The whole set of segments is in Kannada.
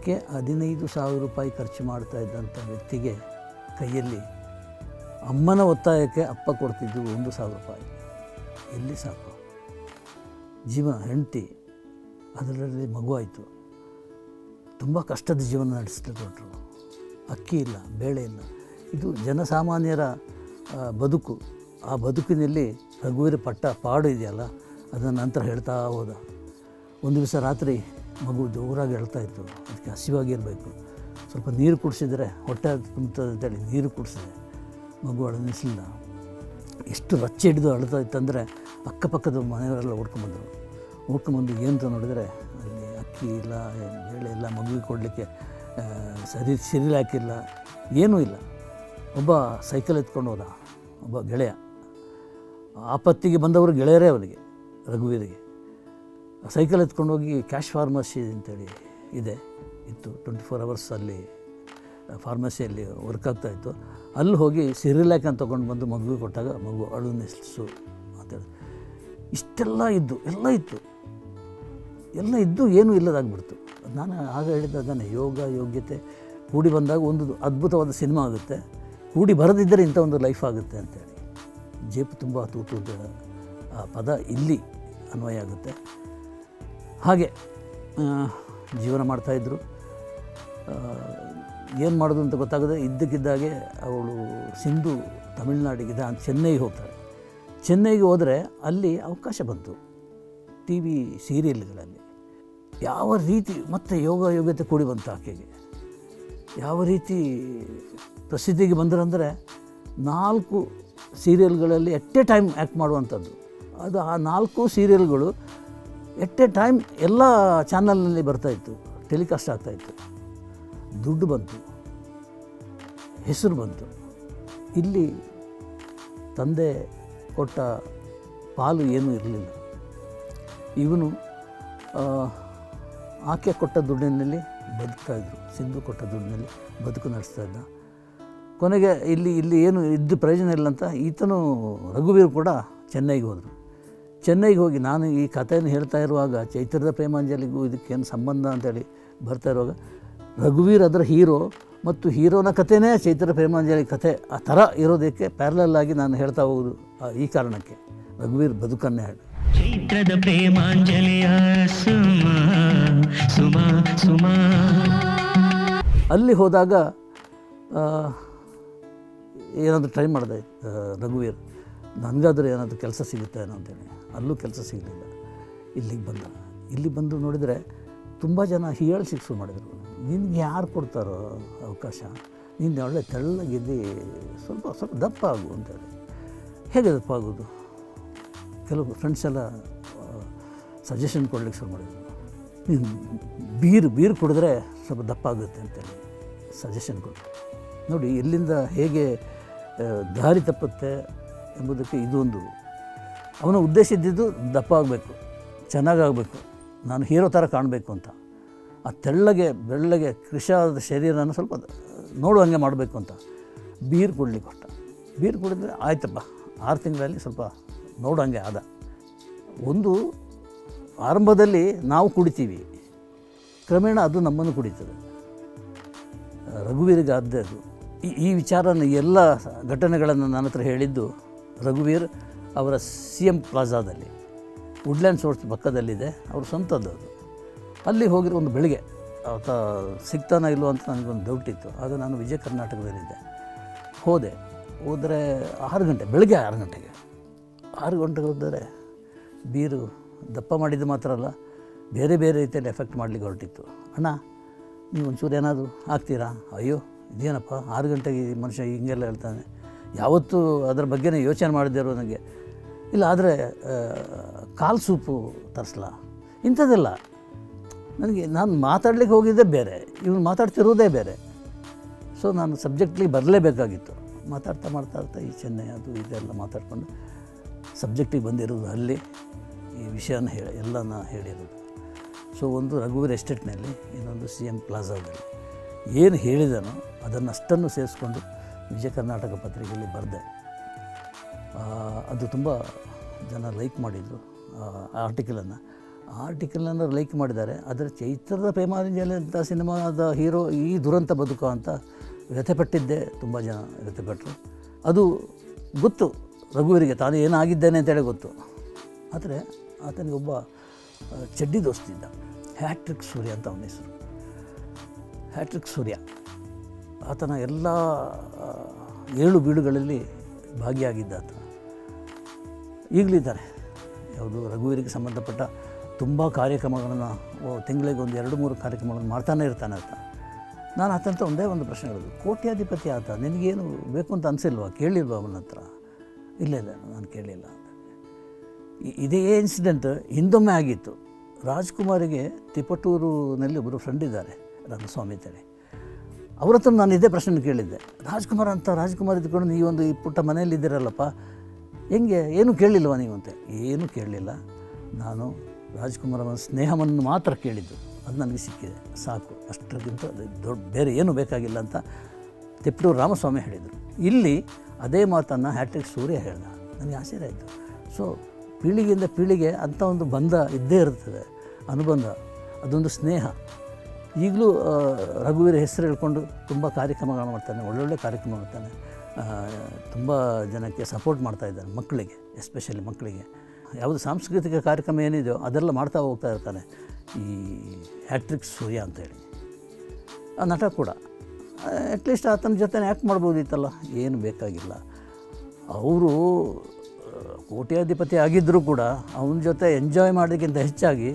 ದಿನಕ್ಕೆ ಹದಿನೈದು ಸಾವಿರ ರೂಪಾಯಿ ಖರ್ಚು ಮಾಡ್ತಾ ಇದ್ದಂಥ ವ್ಯಕ್ತಿಗೆ ಕೈಯಲ್ಲಿ ಅಮ್ಮನ ಒತ್ತಾಯಕ್ಕೆ ಅಪ್ಪ ಕೊಡ್ತಿದ್ದು ಒಂದು ಸಾವಿರ ರೂಪಾಯಿ. ಎಲ್ಲಿ ಸಾಕು? ಜೀವನ ಹೆಂಡತಿ, ಅದರಲ್ಲಿ ಮಗುವಾಯಿತು ತುಂಬ ಕಷ್ಟದ ಜೀವನ ನಡೆಸ್ಲಿಕ್ಕೆ ಅಕ್ಕಿ ಇಲ್ಲ, ಬೇಳೆ ಇಲ್ಲ. ಇದು ಜನಸಾಮಾನ್ಯರ ಬದುಕು. ಆ ಬದುಕಿನಲ್ಲಿ ರಘುವೀರ ಪಟ್ಟ ಪಾಡು ಇದೆಯಲ್ಲ, ಅದನ್ನು ನಂತರ ಹೇಳ್ತಾ ಹೋದ. ಒಂದು ದಿವಸ ರಾತ್ರಿ ಮಗು ಜೋರಾಗಿ ಹೇಳ್ತಾ ಇತ್ತು. ಅದಕ್ಕೆ ಹಸಿವಾಗಿರಬೇಕು ಸ್ವಲ್ಪ ನೀರು ಕುಡಿಸಿದರೆ, ಹೊಟ್ಟೆ ತುಂಬ್ತದೆ ಅಂತೇಳಿ ನೀರು ಕುಡಿಸಿದೆ. ಮಗು ಅಳನಿಸಲಿಲ್ಲ ಎಷ್ಟು ರಚ್ಚೆ ಹಿಡಿದು ಅಳ್ತಾ ಇತ್ತಂದರೆ ಅಕ್ಕಪಕ್ಕದ ಮನೆಯವರೆಲ್ಲ ಓಡ್ಕೊಂಬಂದರು ಓಡ್ಕೊಂಬಂದು ಏನಂತ ನೋಡಿದರೆ, ಅಲ್ಲಿ ಅಕ್ಕಿ ಇಲ್ಲ ಬೇಳೆ ಇಲ್ಲ, ಮಗುವಿಗೆ ಕೊಡಲಿಕ್ಕೆ ಸರಿ, ಸಿರಿಲ್ ಹಾಕಿಲ್ಲ, ಏನೂ ಇಲ್ಲ. ಒಬ್ಬ ಸೈಕಲ್ ಎತ್ಕೊಂಡು ಹೋದ. ಒಬ್ಬ ಗೆಳೆಯ. ಆಪತ್ತಿಗೆ ಬಂದವರು ಗೆಳೆಯರೇ ಅವನಿಗೆ ರಘುವೀರಿಗೆ. ಸೈಕಲ್ ಎತ್ಕೊಂಡು ಹೋಗಿ ಕ್ಯಾಶ್ ಫಾರ್ಮಸಿ ಅಂತೇಳಿ ಇದೆ. ಇತ್ತು ಟ್ವೆಂಟಿ ಫೋರ್ ಅವರ್ಸ್ ಅಲ್ಲಿ ಫಾರ್ಮಸಿಯಲ್ಲಿ ವರ್ಕ್ ಆಗ್ತಾಯಿತ್ತು ಅಲ್ಲಿ ಹೋಗಿ ಸಿರಿಲ್ಯಾಕ್ ಅಂತ ತೊಗೊಂಡು ಬಂದು ಮಗುವಿಗೆ ಕೊಟ್ಟಾಗ ಮಗು, ಅಳು ನಿಲ್ಲಿಸು ಅಂತೇಳಿ ಇಷ್ಟೆಲ್ಲ ಇದ್ದು, ಎಲ್ಲ ಇತ್ತು. ಎಲ್ಲ ಇದ್ದು ಏನೂ ಇಲ್ಲದಾಗ್ಬಿಡ್ತು. ನಾನು ಆಗ ಹೇಳಿದ ಅದನ್ನು ಯೋಗ, ಯೋಗ್ಯತೆ ಕೂಡಿ ಬಂದಾಗ ಒಂದು ಅದ್ಭುತವಾದ ಸಿನಿಮಾ ಆಗುತ್ತೆ. ಕೂಡಿ ಬರದಿದ್ದರೆ ಇಂಥ ಒಂದು ಲೈಫ್ ಆಗುತ್ತೆ ಅಂತೇಳಿ. ಜೇಪು ತುಂಬ ತೂತು ಆ, ಪದ ಇಲ್ಲಿ ಅನ್ವಯ ಆಗುತ್ತೆ. ಹಾಗೆ ಜೀವನ ಮಾಡ್ತಾಯಿದ್ರು ಏನು ಮಾಡೋದು ಅಂತ ಗೊತ್ತಾಗದೆ ಇದ್ದಕ್ಕಿದ್ದಾಗೆ ಅವಳು ಸಿಂಧು ತಮಿಳ್ನಾಡಿಗೆ ಅಂತ ಚೆನ್ನೈಗೆ ಹೋಗ್ತಾಳೆ. ಚೆನ್ನೈಗೆ ಹೋದರೆ ಅಲ್ಲಿ ಅವಕಾಶ ಬಂತು. ಟಿ ವಿ ಸೀರಿಯಲ್ಗಳಲ್ಲಿ. ಯಾವ ರೀತಿ, ಮತ್ತೆ ಯೋಗ ಯೋಗ್ಯತೆ ಕೂಡಿ ಬಂತು ಆಕೆಗೆ. ಯಾವ ರೀತಿ ಪ್ರಸಿದ್ಧಿಗೆ ಬಂದರಂದರೆ ನಾಲ್ಕು ಸೀರಿಯಲ್ಗಳಲ್ಲಿ ಎಟ್ ಎ ಟೈಮ್ ಆ್ಯಕ್ಟ್ ಮಾಡುವಂಥದ್ದು. ಅದು ಆ ನಾಲ್ಕು ಸೀರಿಯಲ್ಗಳು ಎಟ್ ಎ ಟೈಮ್ ಎಲ್ಲ ಚಾನಲ್ನಲ್ಲಿ ಬರ್ತಾಯಿತ್ತು ಟೆಲಿಕಾಸ್ಟ್ ಆಗ್ತಾಯಿತ್ತು ದುಡ್ಡು ಬಂತು, ಹೆಸರು ಬಂತು. ಇಲ್ಲಿ ತಂದೆ ಕೊಟ್ಟ ಪಾಲು ಏನೂ ಇರಲಿಲ್ಲ. ಇವನು ಆಕೆ ಕೊಟ್ಟ ದುಡ್ಡಿನಲ್ಲಿ ಬದುಕ್ತಾ ಇದ್ರು, ಸಿಂಧು ಕೊಟ್ಟ ದುಡ್ಡಿನಲ್ಲಿ ಬದುಕು ನಡೆಸ್ತಾ ಇದ್ದ. ಕೊನೆಗೆ ಇಲ್ಲಿ ಇಲ್ಲಿ ಏನು ಇದ್ದು ಪ್ರಯೋಜನ ಇಲ್ಲ ಅಂತ ಈತನು ರಘುವೀರ್ ಕೂಡ ಚೆನ್ನೈಗೆ ಹೋದರು. ಚೆನ್ನೈಗೆ ಹೋಗಿ ನಾನು ಈ ಕಥೆಯನ್ನು ಹೇಳ್ತಾ ಇರುವಾಗ ಚೈತ್ರದ ಪ್ರೇಮಾಂಜಲಿಗೂ ಇದಕ್ಕೇನು ಸಂಬಂಧ ಅಂತೇಳಿ ಬರ್ತಾ ಇರುವಾಗ ರಘುವೀರ್ ಅದರ ಹೀರೋ ಮತ್ತು ಹೀರೋನ ಕಥೆನೇ ಚೈತ್ರ ಪ್ರೇಮಾಂಜಲಿ ಕಥೆ. ಆ ಥರ ಇರೋದಕ್ಕೆ ಪ್ಯಾರಲಲ್ ಆಗಿ ನಾನು ಹೇಳ್ತಾ ಹೋಗೋದು ಈ ಕಾರಣಕ್ಕೆ. ರಘುವೀರ್ ಬದುಕನ್ನೇ ಹೇಳಿ. ಚೈತ್ರದ ಪ್ರೇಮಾಂಜಲಿಯ ಸುಮ ಸುಮ ಸುಮ. ಅಲ್ಲಿ ಹೋದಾಗ ಏನಾದರೂ ಟ್ರೈ ಮಾಡಿದೆ ರಘುವೀರ್ ನನಗಾದರೂ ಏನಾದರೂ ಕೆಲಸ ಸಿಗುತ್ತೆ ಅಂತೇಳಿ. ಅಲ್ಲೂ ಕೆಲಸ ಸಿಗಲಿಲ್ಲ. ಇಲ್ಲಿಗೆ ಬಂದ. ಇಲ್ಲಿ ಬಂದು ನೋಡಿದರೆ ತುಂಬ ಜನ ಹೀಯಾಳಿ ಶಿಕ್ಷೆ ಮಾಡಿದರು. ನಿನಗೆ ಯಾರು ಕೊಡ್ತಾರೋ ಅವಕಾಶ? ನೀನು ಒಳ್ಳೆ ತೆಳ್ಳಗಿದ್ದು ಸ್ವಲ್ಪ ಸ್ವಲ್ಪ ದಪ್ಪ ಆಗು ಅಂತೇಳಿ ಹೇಗೆ ದಪ್ಪ ಆಗೋದು ಕೆಲವು ಫ್ರೆಂಡ್ಸ್ ಎಲ್ಲ ಸಜೆಷನ್ ಕೊಡ್ಲಿಕ್ಕೆ ಶುರು ಮಾಡಿದರು. ನೀನು ಬೀರು ಬೀರು ಕುಡಿದ್ರೆ ಸ್ವಲ್ಪ ದಪ್ಪ ಆಗುತ್ತೆ ಅಂತೇಳಿ ಸಜೆಷನ್ ಕೊಟ್ಟು ನೋಡಿ, ಇಲ್ಲಿಂದ ಹೇಗೆ ದಾರಿ ತಪ್ಪುತ್ತೆ ಎಂಬುದಕ್ಕೆ ಇದೊಂದು ಅವನ ಉದ್ದೇಶ ಇದ್ದಿದ್ದು ದಪ್ಪ ಆಗಬೇಕು ಚೆನ್ನಾಗಾಗಬೇಕು, ನಾನು ಹೀರೋ ಥರ ಕಾಣಬೇಕು ಅಂತ. ಆ ತೆಳ್ಳಗೆ, ಬೆಳ್ಳಗೆ ಕೃಷಿಯಾದ ಶರೀರನ ಸ್ವಲ್ಪ ನೋಡುವಂಗೆ ಮಾಡಬೇಕು ಅಂತ. ಬೀರು ಕುಡ್ಲಿಕ್ಕೆ ಕೊಟ್ಟ ಬೀರು ಕುಡಿದ್ರೆ ಆಯ್ತಪ್ಪ, ಆರು ತಿಂಗಳಲ್ಲಿ ಸ್ವಲ್ಪ ನೋಡೋಂಗೆ ಆದ. ಒಂದು, ಆರಂಭದಲ್ಲಿ ನಾವು ಕುಡಿತೀವಿ. ಕ್ರಮೇಣ ಅದು ನಮ್ಮನ್ನು ಕುಡಿತದೆ. ರಘುವೀರಿಗೆ ಅದು. ಈ ಈ ವಿಚಾರನ ಎಲ್ಲ ಘಟನೆಗಳನ್ನು ನನ್ನ ಹತ್ರ ಹೇಳಿದ್ದು ರಘುವೀರ್ ಅವರ ಸಿ ಎಂ ಪ್ಲಾಜಾದಲ್ಲಿ, ವುಡ್ಲ್ಯಾಂಡ್ ಸೋರ್ಸ್ ಪಕ್ಕದಲ್ಲಿದೆ, ಅವ್ರ ಸ್ವಂತದ್ದು ಅದು. ಅಲ್ಲಿ ಹೋಗಿರೋ ಒಂದು ಬೆಳಿಗ್ಗೆ ಆತ ಸಿಗ್ತಾನ ಇಲ್ಲೋ ಅಂತ ನನಗೊಂದು ಡೌಟ್ ಇತ್ತು. ಆಗ ನಾನು ವಿಜಯ ಕರ್ನಾಟಕದಲ್ಲಿದ್ದೆ. ಹೋದೆ. ಹೋದರೆ ಆರು ಗಂಟೆ, ಬೆಳಗ್ಗೆ ಆರು ಗಂಟೆಗೆ. ಆರು ಗಂಟೆಗೆ ಹೋದರೆ ಬೀರು ದಪ್ಪ ಮಾಡಿದ್ದು ಮಾತ್ರ ಅಲ್ಲ, ಬೇರೆ ಬೇರೆ ರೀತಿಯಲ್ಲಿ ಎಫೆಕ್ಟ್ ಮಾಡಲಿಕ್ಕೆ ಹೊರಟಿತ್ತು. ಅಣ್ಣ, ನೀವು ಒಂಚೂರು ಏನಾದರೂ ಹಾಕ್ತೀರಾ ಅಯ್ಯೋ, ಇದೇನಪ್ಪ, ಆರು ಗಂಟೆಗೆ ಈ ಮನುಷ್ಯ ಹಿಂಗೆಲ್ಲ ಹೇಳ್ತಾನೆ. ಯಾವತ್ತೂ ಅದರ ಬಗ್ಗೆನೇ ಯೋಚನೆ ಮಾಡದಿರೋ ನನಗೆ. ಇಲ್ಲ, ಆದರೆ ಕಾಲು ಸೂಪು ತರಿಸ್ಲಾ? ಇಂಥದ್ದೆಲ್ಲ. ನನಗೆ, ನಾನು ಮಾತಾಡ್ಲಿಕ್ಕೆ ಹೋಗಿದ್ದೇ ಬೇರೆ. ಇವನು ಮಾತಾಡ್ತಿರೋದೇ ಬೇರೆ. ಸೊ ನಾನು ಸಬ್ಜೆಕ್ಟ್ಲಿ ಬರಲೇಬೇಕಾಗಿತ್ತು. ಮಾತಾಡ್ತಾ ಮಾತಾಡ್ತಾ ಈ ಚೆನ್ನೈ, ಅದು ಇದೆಲ್ಲ ಮಾತಾಡ್ಕೊಂಡು ಸಬ್ಜೆಕ್ಟಿಗೆ ಬಂದಿರೋದು ಅಲ್ಲಿ ಈ ವಿಷಯನ ಹೇಳಿ ಎಲ್ಲ ನಾನು ಹೇಳಿರೋದು. ಸೊ ಒಂದು ರಘುವೀರ್ ಎಸ್ಟೇಟ್ನಲ್ಲಿ, ಇನ್ನೊಂದು ಸಿ ಎಂ ಪ್ಲಾಜಾದಲ್ಲಿ ಏನು ಹೇಳಿದನೋ ಅದನ್ನಷ್ಟನ್ನು ಸೇರಿಸ್ಕೊಂಡು ವಿಜಯ ಕರ್ನಾಟಕ ಪತ್ರಿಕೆಯಲ್ಲಿ ಬರೆದೆ. ಅದು ತುಂಬ ಜನ ಲೈಕ್ ಮಾಡಿದರು ಆ ಆರ್ಟಿಕಲನ್ನು. ಆರ್ಟಿಕಲನ್ನು ಲೈಕ್ ಮಾಡಿದ್ದಾರೆ ಅದರ ಚೈತ್ರದ ಪ್ರೇಮಾಂಜಲಿ ಅಂತ ಸಿನಿಮಾದ ಹೀರೋ ಈ ದುರಂತ ಬದುಕು ಅಂತ ವ್ಯಥೆಪಟ್ಟಿದ್ದೇ ತುಂಬ ಜನ ವ್ಯಥೆಪಟ್ಟರು ಅದು ಗೊತ್ತು ರಘುವರಿಗೆ ತಾನು ಏನಾಗಿದ್ದೇನೆ ಅಂತೇಳಿ ಗೊತ್ತು. ಆದರೆ ಆತನಿಗೆ ಒಬ್ಬ ಆ, ಚಡ್ಡಿ ದೋಸ್ತಿದ್ದ ಹ್ಯಾಟ್ರಿಕ್ ಸೂರ್ಯ ಅಂತ ಅವನ ಹೆಸರು. Hat trick Surya. ಆತನ ಎಲ್ಲ ಏಳು ಬೀಳುಗಳಲ್ಲಿ ಭಾಗಿಯಾಗಿದ್ದ ಆತ. ಈಗಲಿದ್ದಾರೆ. ಯಾವುದು ರಘುವೀರಿಗೆ ಸಂಬಂಧಪಟ್ಟ ತುಂಬ ಕಾರ್ಯಕ್ರಮಗಳನ್ನು ತಿಂಗಳಿಗೆ ಒಂದು ಎರಡು ಮೂರು ಕಾರ್ಯಕ್ರಮಗಳನ್ನು ಮಾಡ್ತಾನೆ ಇರ್ತಾನೆ ಅಂತ. ನಾನು ಆತಂತ ಒಂದೇ ಒಂದು ಪ್ರಶ್ನೆ ಹೇಳೋದು. ಕೋಟ್ಯಾಧಿಪತಿ ಆತ, ನಿನಗೇನು ಬೇಕು ಅಂತ ಅನಿಸಿಲ್ವಾ? ಕೇಳಿಲ್ವಾ ಅವನ ಹತ್ರ? ಇಲ್ಲ ಇಲ್ಲ, ನಾನು ಕೇಳಿಲ್ಲ ಅಂತ. ಇದೇ ಇನ್ಸಿಡೆಂಟ್ ಹಿಂದೊಮ್ಮೆ ಆಗಿತ್ತು. ರಾಜ್ಕುಮಾರಿಗೆ ತಿಪಟೂರಿನಲ್ಲಿ ಒಬ್ಬರು ಫ್ರೆಂಡ್ ಇದ್ದಾರೆ, ರಂಗಸ್ವಾಮಿ ಅಂತೇಳಿ. ಅವ್ರ ಹತ್ರ ನಾನು ಇದೇ ಪ್ರಶ್ನೆ ಕೇಳಿದ್ದೆ. ರಾಜ್ಕುಮಾರ್ ಅಂತ ರಾಜ್ಕುಮಾರ್ ಇದ್ಕೊಂಡು ಒಂದು ಈ ಪುಟ್ಟ ಮನೆಯಲ್ಲಿ ಇದ್ದೀರಲ್ಲಪ್ಪ ಹೆಂಗೆ? ಏನು ಕೇಳಲಿಲ್ವ ನೀವು ಅಂತ? ಏನೂ ಕೇಳಲಿಲ್ಲ. ನಾನು ರಾಜ್ಕುಮಾರ್ ಅವನ ಸ್ನೇಹವನ್ನು ಮಾತ್ರ ಕೇಳಿದ್ದು. ಅದು ನನಗೆ ಸಿಕ್ಕಿದೆ. ಸಾಕು. ಅಷ್ಟಕ್ಕಿಂತ ಅದು ದೊಡ್ಡ, ಬೇರೆ ಏನೂ ಬೇಕಾಗಿಲ್ಲ ಅಂತ ತಿಪ್ಪಟೂರು ರಾಮಸ್ವಾಮಿ ಹೇಳಿದರು. ಇಲ್ಲಿ ಅದೇ ಮಾತನ್ನು ಹ್ಯಾಟ್ರಿಕ್ ಸೂರ್ಯ ಹೇಳ್ದ. ನನಗೆ ಆಶ್ಚರ್ಯ ಆಯಿತು. ಸೊ ಪೀಳಿಗೆಯಿಂದ ಪೀಳಿಗೆ ಅಂಥ ಒಂದು ಬಂಧ ಇದ್ದೇ ಇರ್ತದೆ. ಅನುಬಂಧ, ಅದೊಂದು ಸ್ನೇಹ. ಈಗಲೂ ರಘುವೀರ ಹೆಸರು ಹೇಳ್ಕೊಂಡು ತುಂಬ ಕಾರ್ಯಕ್ರಮಗಳು ಮಾಡ್ತಾನೆ. ಒಳ್ಳೊಳ್ಳೆ ಕಾರ್ಯಕ್ರಮ ಮಾಡ್ತಾನೆ. ತುಂಬ ಜನಕ್ಕೆ ಸಪೋರ್ಟ್ ಮಾಡ್ತಾ ಇದ್ದಾನೆ ಮಕ್ಕಳಿಗೆ ಎಸ್ಪೆಷಲಿ ಮಕ್ಕಳಿಗೆ. ಯಾವುದು ಸಾಂಸ್ಕೃತಿಕ ಕಾರ್ಯಕ್ರಮ ಏನಿದೆಯೋ ಅದೆಲ್ಲ ಮಾಡ್ತಾ ಹೋಗ್ತಾ ಇರ್ತಾನೆ ಈ ಹ್ಯಾಟ್ರಿಕ್ ಸೂರ್ಯ ಅಂತೇಳಿ ಆ ನಟ ಕೂಡ. ಅಟ್ಲೀಸ್ಟ್ ಆತನ ಜೊತೆ ಆ್ಯಕ್ಟ್ ಮಾಡ್ಬೋದಿತ್ತಲ್ಲ, ಏನು ಬೇಕಾಗಿಲ್ಲ. ಅವರು ಕೋಟ್ಯಾಧಿಪತಿ ಆಗಿದ್ದರೂ ಕೂಡ ಅವನ ಜೊತೆ ಎಂಜಾಯ್ ಮಾಡೋದಕ್ಕಿಂತ ಹೆಚ್ಚಾಗಿ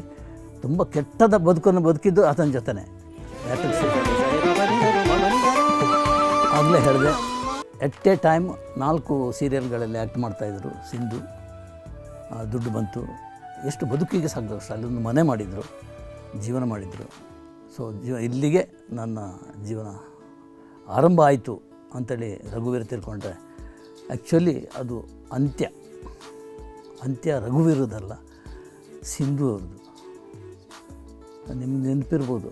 ತುಂಬ ಕೆಟ್ಟದ ಬದುಕನ್ನು ಬದುಕಿದ್ದು ಆತನ ಸೂರ್ಯ. ಆಗಲೇ ಹೇಳಿದೆ. ಎಟ್ ಎ ಟೈಮ್ ನಾಲ್ಕು ಸೀರಿಯಲ್ಗಳಲ್ಲಿ ಆ್ಯಕ್ಟ್ ಮಾಡ್ತಾಯಿದ್ರು ಸಿಂಧು ದುಡ್ಡು ಬಂತು. ಎಷ್ಟು ಬದುಕಿಗೆ ಸಾಕಷ್ಟು ಅಲ್ಲೊಂದು ಮನೆ ಮಾಡಿದರು, ಜೀವನ ಮಾಡಿದರು. ಸೊ ಜೀವ, ಇಲ್ಲಿಗೆ ನನ್ನ ಜೀವನ ಆರಂಭ ಆಯಿತು ಅಂತೇಳಿ ರಘುವೀರ ತಿಳ್ಕೊಂಡ್ರೆ. ಆ್ಯಕ್ಚುಲಿ ಅದು ಅಂತ್ಯ. ಅಂತ್ಯ ರಘುವೀರದಲ್ಲ, ಸಿಂಧು ಅವ್ರದ್ದು. ನಿಮ್ಗೆ ನೆನಪಿರ್ಬೋದು.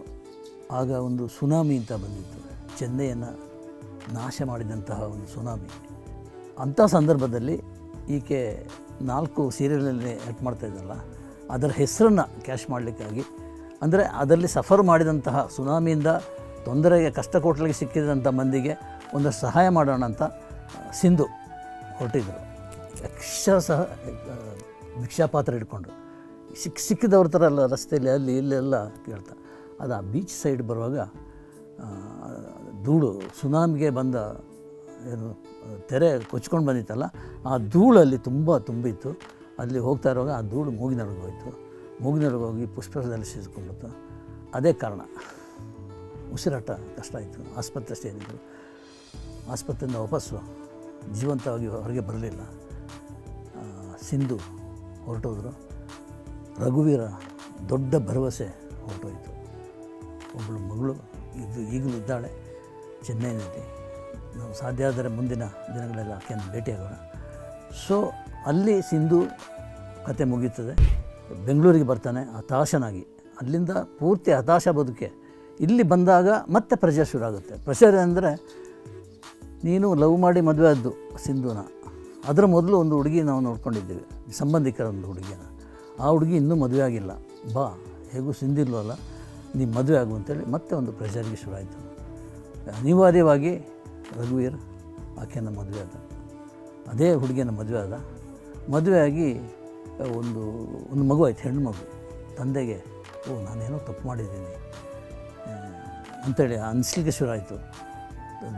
ಆಗ ಒಂದು ಸುನಾಮಿ ಅಂತ ಬಂದಿತ್ತು. ಚೆನ್ನೈಯನ್ನು ನಾಶ ಮಾಡಿದಂತಹ ಒಂದು ಸುನಾಮಿ. ಅಂಥ ಸಂದರ್ಭದಲ್ಲಿ ಈಕೆ ನಾಲ್ಕು ಸೀರಿಯಲ್ನಲ್ಲಿ ಮಾಡ್ತಾ ಇದ್ದಲ್ಲ ಅದರ ಹೆಸರನ್ನು ಕ್ಯಾಶ್ ಮಾಡಲಿಕ್ಕಾಗಿ. ಅಂದರೆ ಅದರಲ್ಲಿ ಸಫರ್ ಮಾಡಿದಂತಹ ಸುನಾಮಿಯಿಂದ ತೊಂದರೆಗೆ, ಕಷ್ಟ ಕೊಟ್ಟಲಿಗೆ ಸಿಕ್ಕಿದಂಥ ಮಂದಿಗೆ ಒಂದು ಸಹಾಯ ಮಾಡೋಣ ಅಂತ ಸಿಂಧು ಹೊರಟಿದ್ರು ಯಕ್ಷ ಸಹ ಭಿಕ್ಷಾಪಾತ್ರ ಹಿಡ್ಕೊಂಡು ಸಿಕ್ಕ ಸಿಕ್ಕಿದವ್ರ ಥರ ಎಲ್ಲ ರಸ್ತೆಯಲ್ಲಿ, ಅಲ್ಲಿ ಇಲ್ಲೆಲ್ಲ ಕೇಳ್ತಾ. ಅದು ಆ ಬೀಚ್ ಸೈಡ್ ಬರುವಾಗ ಧೂಳು ಸುನಾಮಿಗೆ ಬಂದ ಏನು, ತೆರೆ ಕೊಚ್ಕೊಂಡು ಬಂದಿತ್ತಲ್ಲ, ಆ ಧೂಳಲ್ಲಿ ತುಂಬ ತುಂಬಿತ್ತು. ಅಲ್ಲಿ ಹೋಗ್ತಾ ಇರುವಾಗ ಆ ಧೂಳು ಮೂಗಿನೊಳಗೆ ಹೋಯಿತು. ಮೂಗಿನೊಳಗೆ ಹೋಗಿ ಪುಷ್ಪದಲ್ಲಿ ಸೇರಿಸ್ಕೊಂಡ್ಬಿಟ್ಟು ಅದೇ ಕಾರಣ. ಉಸಿರಾಟ ಕಷ್ಟ ಆಯಿತು. ಆಸ್ಪತ್ರೆ ಸೇರಿದ್ರು ಆಸ್ಪತ್ರೆಯಿಂದ ವಾಪಸ್ಸು ಜೀವಂತವಾಗಿ ಹೊರಗೆ ಬರಲಿಲ್ಲ. ಸಿಂಧು ಹೊರಟೋದ್ರು. ರಘುವೀರ ದೊಡ್ಡ ಭರವಸೆ ಹೊರಟೋಯಿತು. ಒಬ್ಬಳು ಮಗಳು, ಇದು ಈಗಲೂ ಇದ್ದಾಳೆ. ಚೆನ್ನೈನಲ್ಲಿ ನಾವು ಸಾಧ್ಯ ಆದರೆ ಮುಂದಿನ ದಿನಗಳೆಲ್ಲ ಆಕೆಯನ್ನು ಭೇಟಿಯಾಗೋಣ. ಸೊ ಅಲ್ಲಿ ಸಿಂಧು ಕತೆ ಮುಗೀತದೆ ಬೆಂಗಳೂರಿಗೆ ಬರ್ತಾನೆ, ಹತಾಶನಾಗಿ. ಅಲ್ಲಿಂದ ಪೂರ್ತಿ ಹತಾಶ ಬದುಕೆ. ಇಲ್ಲಿ ಬಂದಾಗ ಮತ್ತೆ ಪ್ರೆಷರ್ ಶುರು ಆಗುತ್ತೆ. ಪ್ರೆಷರ್ ಅಂದರೆ ನೀನು ಲವ್ ಮಾಡಿ ಮದುವೆ ಆದ್ದು ಸಿಂಧುನ. ಅದರ ಮೊದಲು ಒಂದು ಹುಡುಗಿ ನಾವು ನೋಡ್ಕೊಂಡಿದ್ದೀವಿ. ಸಂಬಂಧಿಕರ ಒಂದು ಹುಡುಗಿನ. ಆ ಹುಡುಗಿ ಇನ್ನೂ ಮದುವೆ ಆಗಿಲ್ಲ. ಬಾ, ಹೇಗೂ ಸಿಂಧಿಲ್ವಲ್ಲ ನೀ ಮದುವೆ ಆಗು ಅಂತೇಳಿ ಮತ್ತೆ ಒಂದು ಪ್ರೆಷರ್ಗೆ ಶುರು ಆಯಿತು. ಅನಿವಾರ್ಯವಾಗಿ ರಘುವೀರ್ ಆಕೆಯನ್ನು ಮದುವೆ ಆದ. ಅದೇ ಹುಡುಗಿಯನ್ನ ಮದುವೆ ಆದ. ಮದುವೆ ಆಗಿ ಒಂದು ಒಂದು ಮಗು ಆಯ್ತು, ಹೆಣ್ಣು ಮಗು. ತಂದೆಗೆ, ಓ, ನಾನೇನೋ ತಪ್ಪು ಮಾಡಿದ್ದೀನಿ. ಅಂಥೇಳಿ ಅನಿಸ್ಲಿಕ್ಕೆ ಶುರು ಆಯಿತು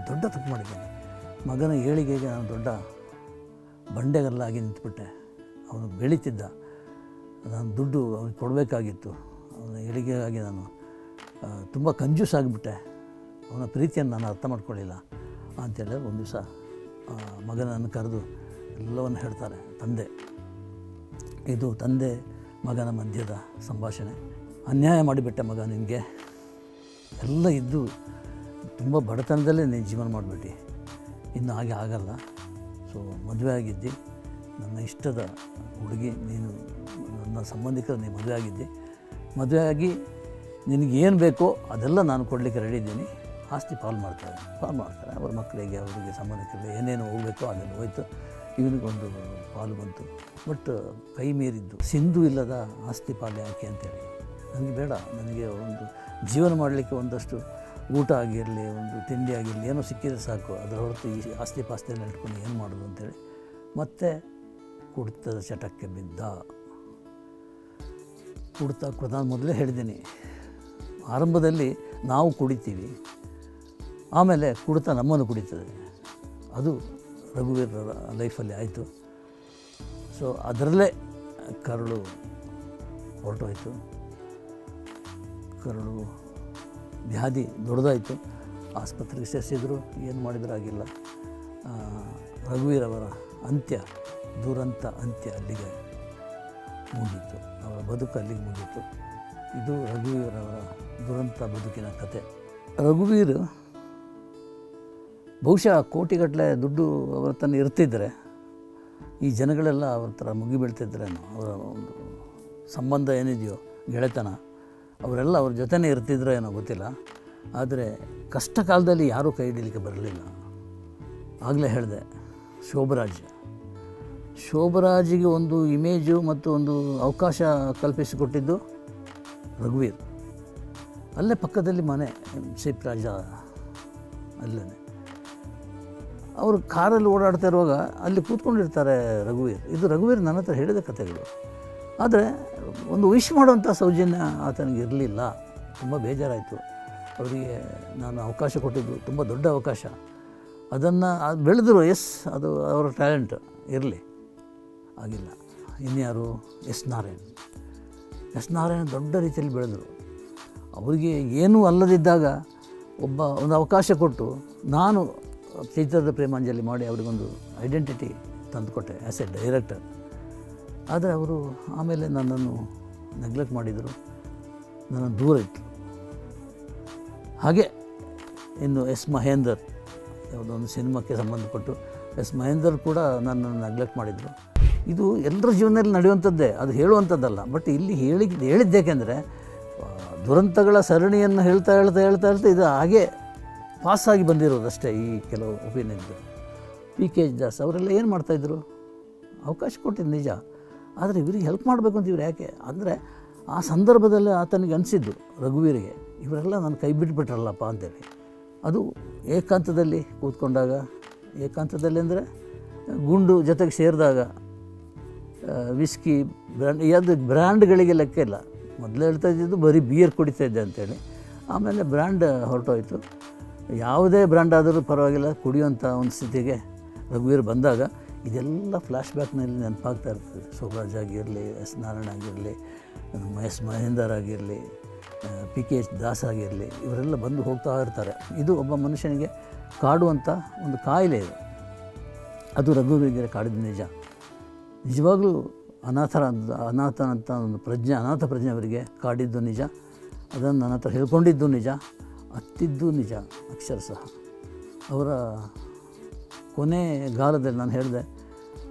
ದೊಡ್ಡ ತಪ್ಪು ಮಾಡಿದ್ದೀನಿ. ಮಗನ ಏಳಿಗೆಗೆ ನಾನು ದೊಡ್ಡ ಬಂಡೆಗಲ್ಲಾಗಿ ನಿಂತುಬಿಟ್ಟೆ. ಅವನು ಬೆಳೀತಿದ್ದ. ನಾನು ದುಡ್ಡು ಅವನಿಗೆ ಕೊಡಬೇಕಾಗಿತ್ತು. ಅವನ ಏಳಿಗೆಗಾಗಿ ನಾನು ತುಂಬ ಕಂಜೂಸ್ ಆಗಿಬಿಟ್ಟೆ. ಅವನ ಪ್ರೀತಿಯನ್ನು ನಾನು ಅರ್ಥ ಮಾಡ್ಕೊಳ್ಳಿಲ್ಲ ಅಂತೇಳಿ ಒಂದು ದಿವಸ ಮಗನನ್ನು ಕರೆದು ಎಲ್ಲವನ್ನು ಹೇಳ್ತಾರೆ, ತಂದೆ, ಇದು ತಂದೆ ಮಗನ ಮಧ್ಯದ ಸಂಭಾಷಣೆ. ಅನ್ಯಾಯ ಮಾಡಿಬಿಟ್ಟೆ ಮಗ ನಿನಗೆ. ಎಲ್ಲ ಇದ್ದು ತುಂಬ ಬಡತನದಲ್ಲೇ ನೀನು ಜೀವನ ಮಾಡಿಬಿಟ್ಟು. ಇನ್ನು ಹಾಗೆ ಆಗಲ್ಲ. ಸೊ ಮದುವೆ ಆಗಿದ್ದಿ. ನನ್ನ ಇಷ್ಟದ ಹುಡುಗಿ, ನೀನು ನನ್ನ ಸಂಬಂಧಿಕರು, ನೀನು ಮದುವೆ ಆಗಿದ್ದಿ. ಮದುವೆ ಆಗಿ ನಿನಗೇನು ಬೇಕೋ ಅದೆಲ್ಲ ನಾನು ಕೊಡಲಿಕ್ಕೆ ರೆಡಿ ಇದ್ದೀನಿ. ಆಸ್ತಿ ಪಾಲು ಮಾಡ್ತಾರೆ. ಪಾಲು ಮಾಡ್ತಾರೆ. ಅವ್ರ ಮಕ್ಕಳಿಗೆ, ಅವರಿಗೆ ಸಂಬಂಧಿಕರಿಗೆ ಏನೇನು ಹೋಗಬೇಕೋ ಅದನ್ನು ಹೋಯ್ತು. ಇವನಿಗೊಂದು ಪಾಲು ಬಂತು. ಬಟ್ ಕೈ ಮೀರಿದ್ದು. ಸಿಂಧು ಇಲ್ಲದ ಆಸ್ತಿ ಪಾಲು ಯಾಕೆ ಅಂತೇಳಿ. ನನಗೆ ಬೇಡ. ನನಗೆ ಒಂದು ಜೀವನ ಮಾಡಲಿಕ್ಕೆ ಒಂದಷ್ಟು ಊಟ ಆಗಿರಲಿ, ಒಂದು ತಿಂಡಿ ಆಗಿರಲಿ, ಏನೋ ಸಿಕ್ಕಿದ್ರೆ ಸಾಕು. ಅದರ ಹೊರತು ಈ ಆಸ್ತಿ ಪಾಸ್ತಿಯನ್ನು ಇಟ್ಕೊಂಡು ಏನು ಮಾಡೋದು ಅಂತೇಳಿ ಮತ್ತೆ ಕುಡಿತದ ಚಟಕ್ಕೆ ಬಿದ್ದ. ಕುಡ್ತಾ ಕುಡ್ದ ಮೊದಲೇ ಹೇಳಿದ್ದೀನಿ. ಆರಂಭದಲ್ಲಿ ನಾವು ಕುಡಿತೀವಿ. ಆಮೇಲೆ ಕುಡಿತ ನಮ್ಮನ್ನು ಕುಡಿತದೆ. ಅದು ರಘುವೀರರ ಲೈಫಲ್ಲಿ ಆಯಿತು. ಸೊ ಅದರಲ್ಲೇ ಕರಳು ಹೊರಟೋಯ್ತು. ಕರಳು ವ್ಯಾಧಿ ದೊಡ್ಡದಾಯಿತು. ಆಸ್ಪತ್ರೆಗೆ ಸೇರಿಸಿದ್ರು ಏನು ಮಾಡಿದರೂ ಆಗಿಲ್ಲ. ಆ, ರಘುವೀರವರ ಅಂತ್ಯ ದುರಂತ ಅಂತ್ಯ ಅಲ್ಲಿಗೆ ಮುಗಿತು ಅವರ ಬದುಕು ಅಲ್ಲಿಗೆ ಮುಗಿತು ಇದು ರಘುವೀರವರ ದುರಂತ ಬದುಕಿನ ಕತೆ. ರಘುವೀರ್ ಬಹುಶಃ ಕೋಟಿಗಟ್ಟಲೆ ದುಡ್ಡು ಅವರ ತನ್ನ ಇರ್ತಿದ್ದರೆ ಈ ಜನಗಳೆಲ್ಲ ಅವ್ರ ಥರ ಮುಗಿಬೀಳ್ತಿದ್ರೇನೋ ಅವರ ಒಂದು ಸಂಬಂಧ ಏನಿದೆಯೋ, ಗೆಳೆತನ, ಅವರೆಲ್ಲ ಅವ್ರ ಜೊತೆನೇ ಇರ್ತಿದ್ರೋ ಏನೋ ಗೊತ್ತಿಲ್ಲ. ಆದರೆ ಕಷ್ಟ ಕಾಲದಲ್ಲಿ ಯಾರೂ ಕೈ ಹಿಡಿಲಿಕ್ಕೆ ಬರಲಿಲ್ಲ. ಆಗಲೇ ಹೇಳಿದೆ, ಶೋಭರಾಜ್. ಶೋಭರಾಜಿಗೆ ಒಂದು ಇಮೇಜು ಮತ್ತು ಒಂದು ಅವಕಾಶ ಕಲ್ಪಿಸಿಕೊಟ್ಟಿದ್ದು ರಘುವೀರ್. ಅಲ್ಲೇ ಪಕ್ಕದಲ್ಲಿ ಮನೆ ಸಿಪ್ ರಾಜ ಅಲ್ಲೇ ಅವರು ಕಾರಲ್ಲಿ ಓಡಾಡ್ತಾ ಇರುವಾಗ ಅಲ್ಲಿ ಕೂತ್ಕೊಂಡಿರ್ತಾರೆ ರಘುವೀರ್. ಇದು ರಘುವೀರ್ ನನ್ನ ಹತ್ರ ಹೇಳಿದ ಕಥೆಗಳು. ಆದರೆ ಒಂದು ವಿಶ್ ಮಾಡುವಂಥ ಸೌಜನ್ಯ ಆತನಿಗೆ ಇರಲಿಲ್ಲ. ತುಂಬ ಬೇಜಾರಾಯಿತು. ಅವರಿಗೆ ನಾನು ಅವಕಾಶ ಕೊಟ್ಟಿದ್ದು ತುಂಬ ದೊಡ್ಡ ಅವಕಾಶ. ಅದನ್ನು ಅದು ಬೆಳೆದರು ಎಸ್, ಅದು ಅವರ ಟ್ಯಾಲೆಂಟ್ ಇರಲಿ. ಆಗಿಲ್ಲ. ಇನ್ಯಾರು? ಎಸ್ ನಾರಾಯಣ್. ಎಸ್ ನಾರಾಯಣ್ ದೊಡ್ಡ ರೀತಿಯಲ್ಲಿ ಬೆಳೆದರು. ಅವರಿಗೆ ಏನೂ ಅಲ್ಲದಿದ್ದಾಗ ಒಬ್ಬ ಒಂದು ಅವಕಾಶ ಕೊಟ್ಟು ನಾನು ಚೈತ್ರದ ಪ್ರೇಮಾಂಜಲಿ ಮಾಡಿ ಅವರಿಗೊಂದು ಐಡೆಂಟಿಟಿ ತಂದುಕೊಟ್ಟೆ ಆ್ಯಸ್ ಎ ಡೈರೆಕ್ಟರ್ ಆದರೆ ಅವರು ಆಮೇಲೆ ನನ್ನನ್ನು ನೆಗ್ಲೆಕ್ಟ್ ಮಾಡಿದರು. ನನ್ನ ದೂರ ಇತ್ತು. ಹಾಗೆ ಇನ್ನು ಎಸ್ ಮಹೇಂದರ್ ಯಾವುದೊಂದು ಸಿನಿಮಾಕ್ಕೆ ಸಂಬಂಧಪಟ್ಟು ಎಸ್ ಮಹೇಂದರ್ ಕೂಡ ನನ್ನನ್ನು ನೆಗ್ಲೆಕ್ಟ್ ಮಾಡಿದರು. ಇದು ಎಲ್ಲರ ಜೀವನದಲ್ಲಿ ನಡೆಯುವಂಥದ್ದೇ, ಅದು ಹೇಳುವಂಥದ್ದಲ್ಲ. ಬಟ್ ಇಲ್ಲಿ ಹೇಳಿ, ಹೇಳಿದ್ದೇಕೆಂದರೆ ದುರಂತಗಳ ಸರಣಿಯನ್ನು ಹೇಳ್ತಾ ಹೇಳ್ತಾ ಹೇಳ್ತಾ ಹೇಳ್ತಾ ಇದು ಹಾಗೆ ಪಾಸಾಗಿ ಬಂದಿರೋದಷ್ಟೇ ಈ ಕೆಲವು ಒಪಿನಿಯನ್ಗಳು ಪಿ ಕೆ ಎಚ್ ದಾಸ್ ಅವರೆಲ್ಲ ಏನು ಮಾಡ್ತಾಯಿದ್ರು ಅವಕಾಶ ಕೊಟ್ಟಿದ್ದು ನಿಜ. ಆದರೆ ಇವರಿಗೆ ಹೆಲ್ಪ್ ಮಾಡಬೇಕು ಅಂತ ಇವ್ರು ಯಾಕೆ? ಅಂದರೆ ಆ ಸಂದರ್ಭದಲ್ಲಿ ಆತನಿಗೆ ಅನಿಸಿದ್ದು ರಘುವೀರಿಗೆ, ಇವರೆಲ್ಲ ನನ್ನ ಕೈ ಬಿಟ್ಬಿಟ್ರಲ್ಲಪ್ಪ ಅಂತೇಳಿ. ಅದು ಏಕಾಂತದಲ್ಲಿ ಕೂತ್ಕೊಂಡಾಗ, ಏಕಾಂತದಲ್ಲಿ ಅಂದರೆ ಗುಂಡು ಜೊತೆಗೆ ಸೇರಿದಾಗ ವಿಸ್ಕಿ ಬ್ರ್ಯಾಂಡ್ ಯಾವುದು ಬ್ರ್ಯಾಂಡ್ಗಳಿಗೆ ಲೆಕ್ಕ ಇಲ್ಲ. ಮೊದಲು ಹೇಳ್ತಾ ಇದ್ದಿದ್ದು ಬರೀ ಬಿಯರ್ ಕುಡಿತಾ ಇದ್ದೆ ಅಂತೇಳಿ. ಆಮೇಲೆ ಬ್ರ್ಯಾಂಡ್ ಹೊರಟೋಯ್ತು. ಯಾವುದೇ ಬ್ರ್ಯಾಂಡ್ ಆದರೂ ಪರವಾಗಿಲ್ಲ ಕುಡಿಯುವಂಥ ಒಂದು ಸ್ಥಿತಿಗೆ ರಘುವೀರ್ ಬಂದಾಗ ಇದೆಲ್ಲ ಫ್ಲ್ಯಾಶ್ ಬ್ಯಾಕ್ನಲ್ಲಿ ನೆನಪಾಗ್ತಾ ಇರ್ತದೆ. ಸೋಮರಾಜ್ ಆಗಿರಲಿ, ಎಸ್ ನಾರಾಯಣ ಆಗಿರಲಿ, ಎಸ್ ಮಹೇಂದರ್ ಆಗಿರಲಿ ಪಿ ಕೆ ಎಚ್ ದಾಸ್ ಆಗಿರಲಿ, ಇವರೆಲ್ಲ ಬಂದು ಹೋಗ್ತಾ ಇರ್ತಾರೆ. ಇದು ಒಬ್ಬ ಮನುಷ್ಯನಿಗೆ ಕಾಡುವಂಥ ಒಂದು ಕಾಯಿಲೆ ಇದು. ಅದು ರಘುವೀರಿಗೆ ಕಾಡಿದ ನಿಜ. ನಿಜವಾಗ್ಲೂ ಅನಾಥರ ಅನಾಥ ಅಂತ ಒಂದು ಪ್ರಜ್ಞೆ, ಅನಾಥ ಪ್ರಜ್ಞೆ ಅವರಿಗೆ ಕಾಡಿದ್ದು ನಿಜ. ಅದನ್ನು ನನ್ನ ಹತ್ರ ಹೇಳ್ಕೊಂಡಿದ್ದು ನಿಜ. ಅತ್ತಿದ್ದು ನಿಜ ಅಕ್ಷರಶಃ ಅವರ ಕೊನೆಗಾಲದಲ್ಲಿ ನಾನು ಹೇಳಿದೆ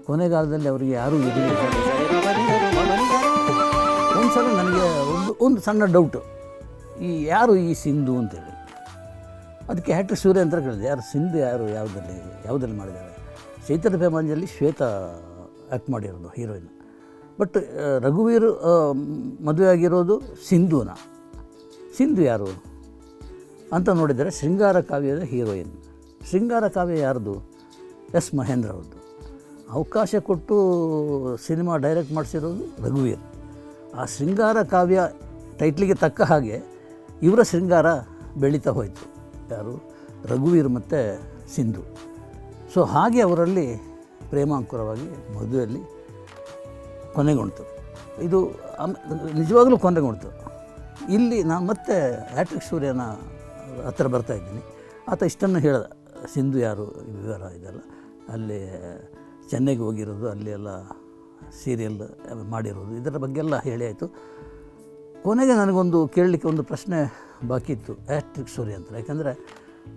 ಕೊನೆಗಾಲದಲ್ಲಿ ಅವರಿಗೆ ಯಾರೂ ಇರಲಿಲ್ಲ ಒಂದು ಸಲ ನನಗೆ ಒಂದು ಒಂದು ಸಣ್ಣ ಡೌಟು ಈ ಯಾರು ಈ ಸಿಂಧು ಅಂತೇಳಿ. ಅದಕ್ಕೆ ಹ್ಯಾಟ್ರಿಕ್ ಸೂರ್ಯ ಅಂತ ಕೇಳಿದೆ, ಯಾರು ಸಿಂಧು ಯಾರು ಯಾವುದರಲ್ಲಿ ಯಾವುದರಲ್ಲಿ ಮಾಡಿದ್ದಾರೆ? ಚೈತನ್ಯ ಪ್ರೇಮಾಂಜಲಿ ಶ್ವೇತಾ ಆ್ಯಕ್ಟ್ ಮಾಡಿರೋದು ಹೀರೋಯಿನ್ ಬಟ್ ರಘುವೀರ್ ಮದುವೆ ಆಗಿರೋದು ಸಿಂಧುನ. ಸಿಂಧು ಯಾರು? ಅಂತ ನೋಡಿದರೆ ಶೃಂಗಾರ ಕಾವ್ಯದ ಹೀರೋಯಿನ್. ಶೃಂಗಾರ ಕಾವ್ಯ ಯಾರ್ದು? ಎಸ್ ಮಹೇಂದ್ರ ಅವ್ರದ್ದು. ಅವಕಾಶ ಕೊಟ್ಟು ಸಿನಿಮಾ ಡೈರೆಕ್ಟ್ ಮಾಡಿಸಿರೋದು ರಘುವೀರ್. ಆ ಶೃಂಗಾರ ಕಾವ್ಯ ಟೈಟ್ಲಿಗೆ ತಕ್ಕ ಹಾಗೆ ಇವರ ಶೃಂಗಾರ ಬೆಳೀತಾ ಹೋಯಿತು. ಯಾರು? ರಘುವೀರ್ ಮತ್ತು ಸಿಂಧು. ಸೊ ಹಾಗೆ ಅವರಲ್ಲಿ ಪ್ರೇಮಾಂಕುರವಾಗಿ ಮದುವೆಯಲ್ಲಿ ಕೊನೆಗೊಂಡ್ತು ಇದು ನಿಜವಾಗಲೂ ಕೊನೆಗೊಂಡ್ತು ಇಲ್ಲಿ ನಾನು ಮತ್ತೆ ಆ್ಯಟ್ರಿಕ್ ಸೂರ್ಯನ ಹತ್ರ ಬರ್ತಾ ಇದ್ದೀನಿ. ಆತ ಇಷ್ಟನ್ನು ಹೇಳ್ದ. ಸಿಂಧು ಯಾರು? ವಿವರ ಇದೆಲ್ಲ. ಅಲ್ಲಿ ಚೆನ್ನೈಗೆ ಹೋಗಿರೋದು, ಅಲ್ಲಿ ಎಲ್ಲ ಸೀರಿಯಲ್ ಮಾಡಿರೋದು. ಇದರ ಬಗ್ಗೆ ಎಲ್ಲ ಹೇಳಿ ಆಯಿತು. ಕೊನೆಗೆ ನನಗೊಂದು ಕೇಳಲಿಕ್ಕೆ ಒಂದು ಪ್ರಶ್ನೆ ಬಾಕಿ ಇತ್ತು ಹ್ಯಾಟ್ರಿಕ್ ಸೂರ್ಯ ಅಂತ. ಯಾಕಂದರೆ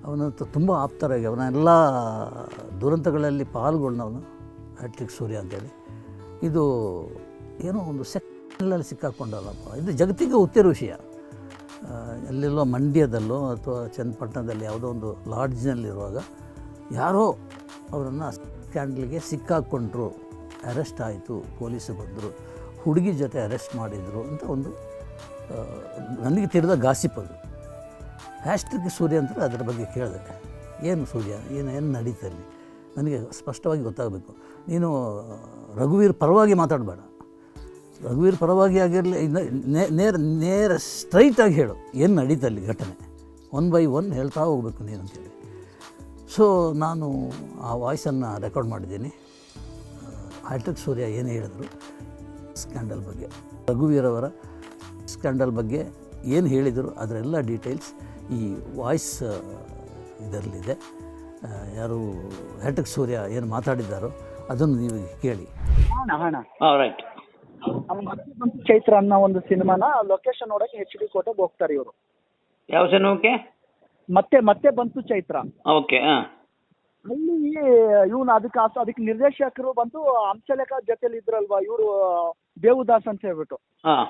ಅವನಂತೂ ತುಂಬ ಆಪ್ತರಾಗಿ, ಅವನ ಎಲ್ಲ ದುರಂತಗಳಲ್ಲಿ ಪಾಲ್ಗೊಂಡವನು ಹ್ಯಾಟ್ರಿಕ್ ಸೂರ್ಯ ಅಂತೇಳಿ ಇದು ಏನೋ ಒಂದು ಸೆಕ್ಟರ್ನಲ್ಲಿ ಸಿಕ್ಕಾಕೊಂಡಲ್ಲಪ್ಪ. ಇದು ಜಗತ್ತಿಗೆ ಗೊತ್ತಿರೋ ವಿಷಯ. ಎಲ್ಲೆಲ್ಲೋ ಮಂಡ್ಯದಲ್ಲೋ ಅಥವಾ ಚನ್ನಪಟ್ಟಣದಲ್ಲಿ ಯಾವುದೋ ಒಂದು ಲಾಡ್ಜ್ನಲ್ಲಿರುವಾಗ ಯಾರೋ ಅವರನ್ನು ಸ್ಕ್ಯಾಂಡಲ್ಗೆ ಸಿಕ್ಕಾಕ್ಕೊಂಡ್ರು ಅರೆಸ್ಟ್ ಆಯಿತು ಪೊಲೀಸರು ಬಂದರು, ಹುಡುಗಿ ಜೊತೆ ಅರೆಸ್ಟ್ ಮಾಡಿದರು ಅಂತ ಒಂದು ನನಗೆ ತಿಳಿದ ಗಾಸಿಪ್ ಅದು. ಹ್ಯಾಸ್ಟ್ರಿಕ್ ಸೂರ್ಯ ಅಂತ ಅದರ ಬಗ್ಗೆ ಕೇಳಿದೆ. ಏನು ಸೂರ್ಯ? ಏನು ಏನು ನಡೀತಲ್ಲಿ? ನನಗೆ ಸ್ಪಷ್ಟವಾಗಿ ಗೊತ್ತಾಗಬೇಕು. ನೀನು ರಘುವೀರ್ ಪರವಾಗಿ ಮಾತಾಡಬೇಡ. ರಘುವೀರ್ ಪರವಾಗಿ ಆಗಿರಲಿ ನೇರ ನೇರ ಸ್ಟ್ರೈಟಾಗಿ ಹೇಳು. ಏನು ನಡೀತಲ್ಲಿ ಘಟನೆ? ಒನ್ ಬೈ ಒನ್ ಹೇಳ್ತಾ ಹೋಗ್ಬೇಕು ನೀನು ಅಂತೇಳಿ. ಸೊ ನಾನು ಆ ವಾಯ್ಸನ್ನು ರೆಕಾರ್ಡ್ ಮಾಡಿದ್ದೀನಿ. ಹೈಟೆಕ್ ಸೂರ್ಯ ಏನು ಹೇಳಿದರು? ಸ್ಕ್ಯಾಂಡಲ್ ಬಗ್ಗೆ. ರಘುವೀರವರ ಅವರ ಸ್ಕ್ಯಾಂಡಲ್ ಬಗ್ಗೆ ಏನು ಹೇಳಿದರು? ಅದರೆಲ್ಲ ಡೀಟೇಲ್ಸ್ ಈ ವಾಯ್ಸ್ ಇದರಲ್ಲಿದೆ. ಯಾರು ಹ್ಯಾಟಕ್ ಸೂರ್ಯ ಏನು ಮಾತಾಡಿದ್ದಾರೋ ಅದನ್ನು ನೀವು ಕೇಳಿ. ರೈಟ್ ಚೈತ್ರ ಅನ್ನೋ ಒಂದು ಸಿನಿಮಾನ ಲೊಕೇಶನ್ ನೋಡಕ್ಕೆ ಹೆಚ್ ಡಿ ಕೋಟೆಗೆ ಹೋಗ್ತಾರೆ ಇವರು. ಯಾವ ಸಿನಿಮಾಕ್ಕೆ? ಮತ್ತೆ ಮತ್ತೆ ಬಂತು ಚೈತ್ರ. ಓಕೆ ಅಲ್ಲಿ ಇವನು ಅದಕ್ಕೆ ಆಸ- ಅದಕ್ಕೆ ನಿರ್ದೇಶಕರು ಬಂದು ಹಂಸಲೇಖ ಜೊತೆಲಿ ಇದ್ರಲ್ವಾ ಇವರು ದೇವದಾಸ್ ಅಂತ ಹೇಳ್ಬಿಟ್ಟು. ಹಾಂ.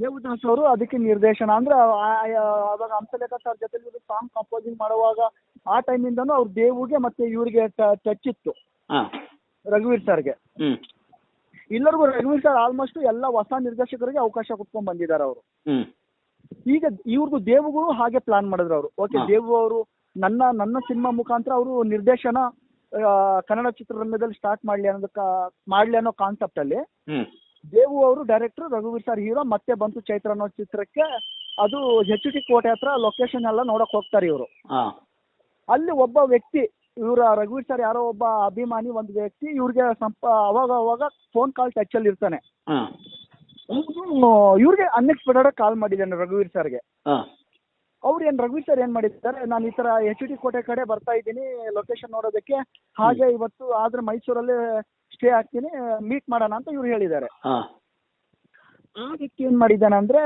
ದೇವದಾಸ್ ಅವರು ಅದಕ್ಕೆ ನಿರ್ದೇಶನ. ಅಂದ್ರೆ ಆ- ಆ- ಅವಾಗ ಹಂಸಲೇಖ ಸರ್ ಜೊತೆಲಿ ಇವರು ಸಾಂಗ್ ಕಂಪೋಸಿಂಗ್ ಮಾಡುವಾಗ ಆ ಟೈಮಿಂದನೂ ಅವ್ರು ದೇವುಗೆ ಮತ್ತೆ ಇವ್ರಿಗೆ ಟಚ್ ಇತ್ತು. ಹಾಂ. ರಘುವೀರ್ ಸರ್ಗೆ ಹ್ಞೂ ಎಲ್ಲರಿಗೂ ರಘುವೀರ್ ಸರ್ ಆಲ್ಮೋಸ್ಟ್ ಎಲ್ಲ ಹೊಸ ನಿರ್ದೇಶಕರಿಗೆ ಅವಕಾಶ ಕೊಟ್ಕೊಂಡ್ ಬಂದಿದ್ದಾರೆ ಅವರು. ಈಗ ಇವ್ರದ್ದು ದೇವುಗಳು ಹಾಗೆ ಪ್ಲಾನ್ ಮಾಡಿದ್ರು ಅವರು. ಓಕೆ ಹಾ. ದೇವು ಅವರು ನನ್ನ ನನ್ನ ಸಿನಿಮಾ ಮುಖಾಂತರ ಅವರು ನಿರ್ದೇಶನ ಆ, ಕನ್ನಡ ಚಿತ್ರರಂಗದಲ್ಲಿ ಸ್ಟಾರ್ಟ್ ಮಾಡ್ಲಿ ಅನ್ನೋದಕ್ಕ ಮಾಡ್ಲಿ ಅನ್ನೋ ಕಾನ್ಸೆಪ್ಟ್ ಅಲ್ಲಿ ದೇವು ಅವರು ಡೈರೆಕ್ಟರ್ ರಘುವೀರ್ ಸರ್ ಹೀರೋ ಮತ್ತೆ ಬಂತು ಚೈತ್ರ ಅನ್ನೋ ಚಿತ್ರಕ್ಕೆ ಅದು ಹೆಚ್ ಟಿ ಕೋಟೆ ಹತ್ರ ಲೊಕೇಶನ್ ಎಲ್ಲ ನೋಡಕ್ ಹೋಗ್ತಾರೆ ಇವರು. ಹಾಂ. ಅಲ್ಲಿ ಒಬ್ಬ ವ್ಯಕ್ತಿ ಇವರ ರಘುವೀರ್ ಸರ್ ಯಾರೋ ಒಬ್ಬ ಅಭಿಮಾನಿ ಒಂದು ವ್ಯಕ್ತಿ ಇವ್ರಿಗೆ ಸಂಪ ಅವಾಗ ಅವಾಗ ಫೋನ್ ಕಾಲ್ ಟಚ್ ಅಲ್ಲಿ ಇರ್ತಾನೆ. ಇವ್ರಿಗೆ ಅನ್ಎಕ್ಸ್ಪೆಕ್ಟೆಡ್ ಕಾಲ್ ಮಾಡಿದ್ದಾನೆ ರಘುವೀರ್ ಸರ್ಗೆ ಅವ್ರು ಏನ್ ರಘುವೀರ್ ಸರ್ ಏನ್ ಮಾಡಿದ್ದಾರೆ ನಾನು ಈ ತರ ಎಚ್ ಡಿ ಕೋಟೆ ಕಡೆ ಬರ್ತಾ ಇದ್ದೀನಿ ಲೊಕೇಶನ್ ನೋಡೋದಕ್ಕೆ. ಹಾಗೆ ಇವತ್ತು ಆದ್ರೆ ಮೈಸೂರಲ್ಲೇ ಸ್ಟೇ ಆಗ್ತೀನಿ ಮೀಟ್ ಮಾಡೋಣ ಅಂತ ಇವ್ರು ಹೇಳಿದ್ದಾರೆ. ಆ ವ್ಯಕ್ತಿ ಏನು ಮಾಡಿದ್ದಾನೆ ಅಂದ್ರೆ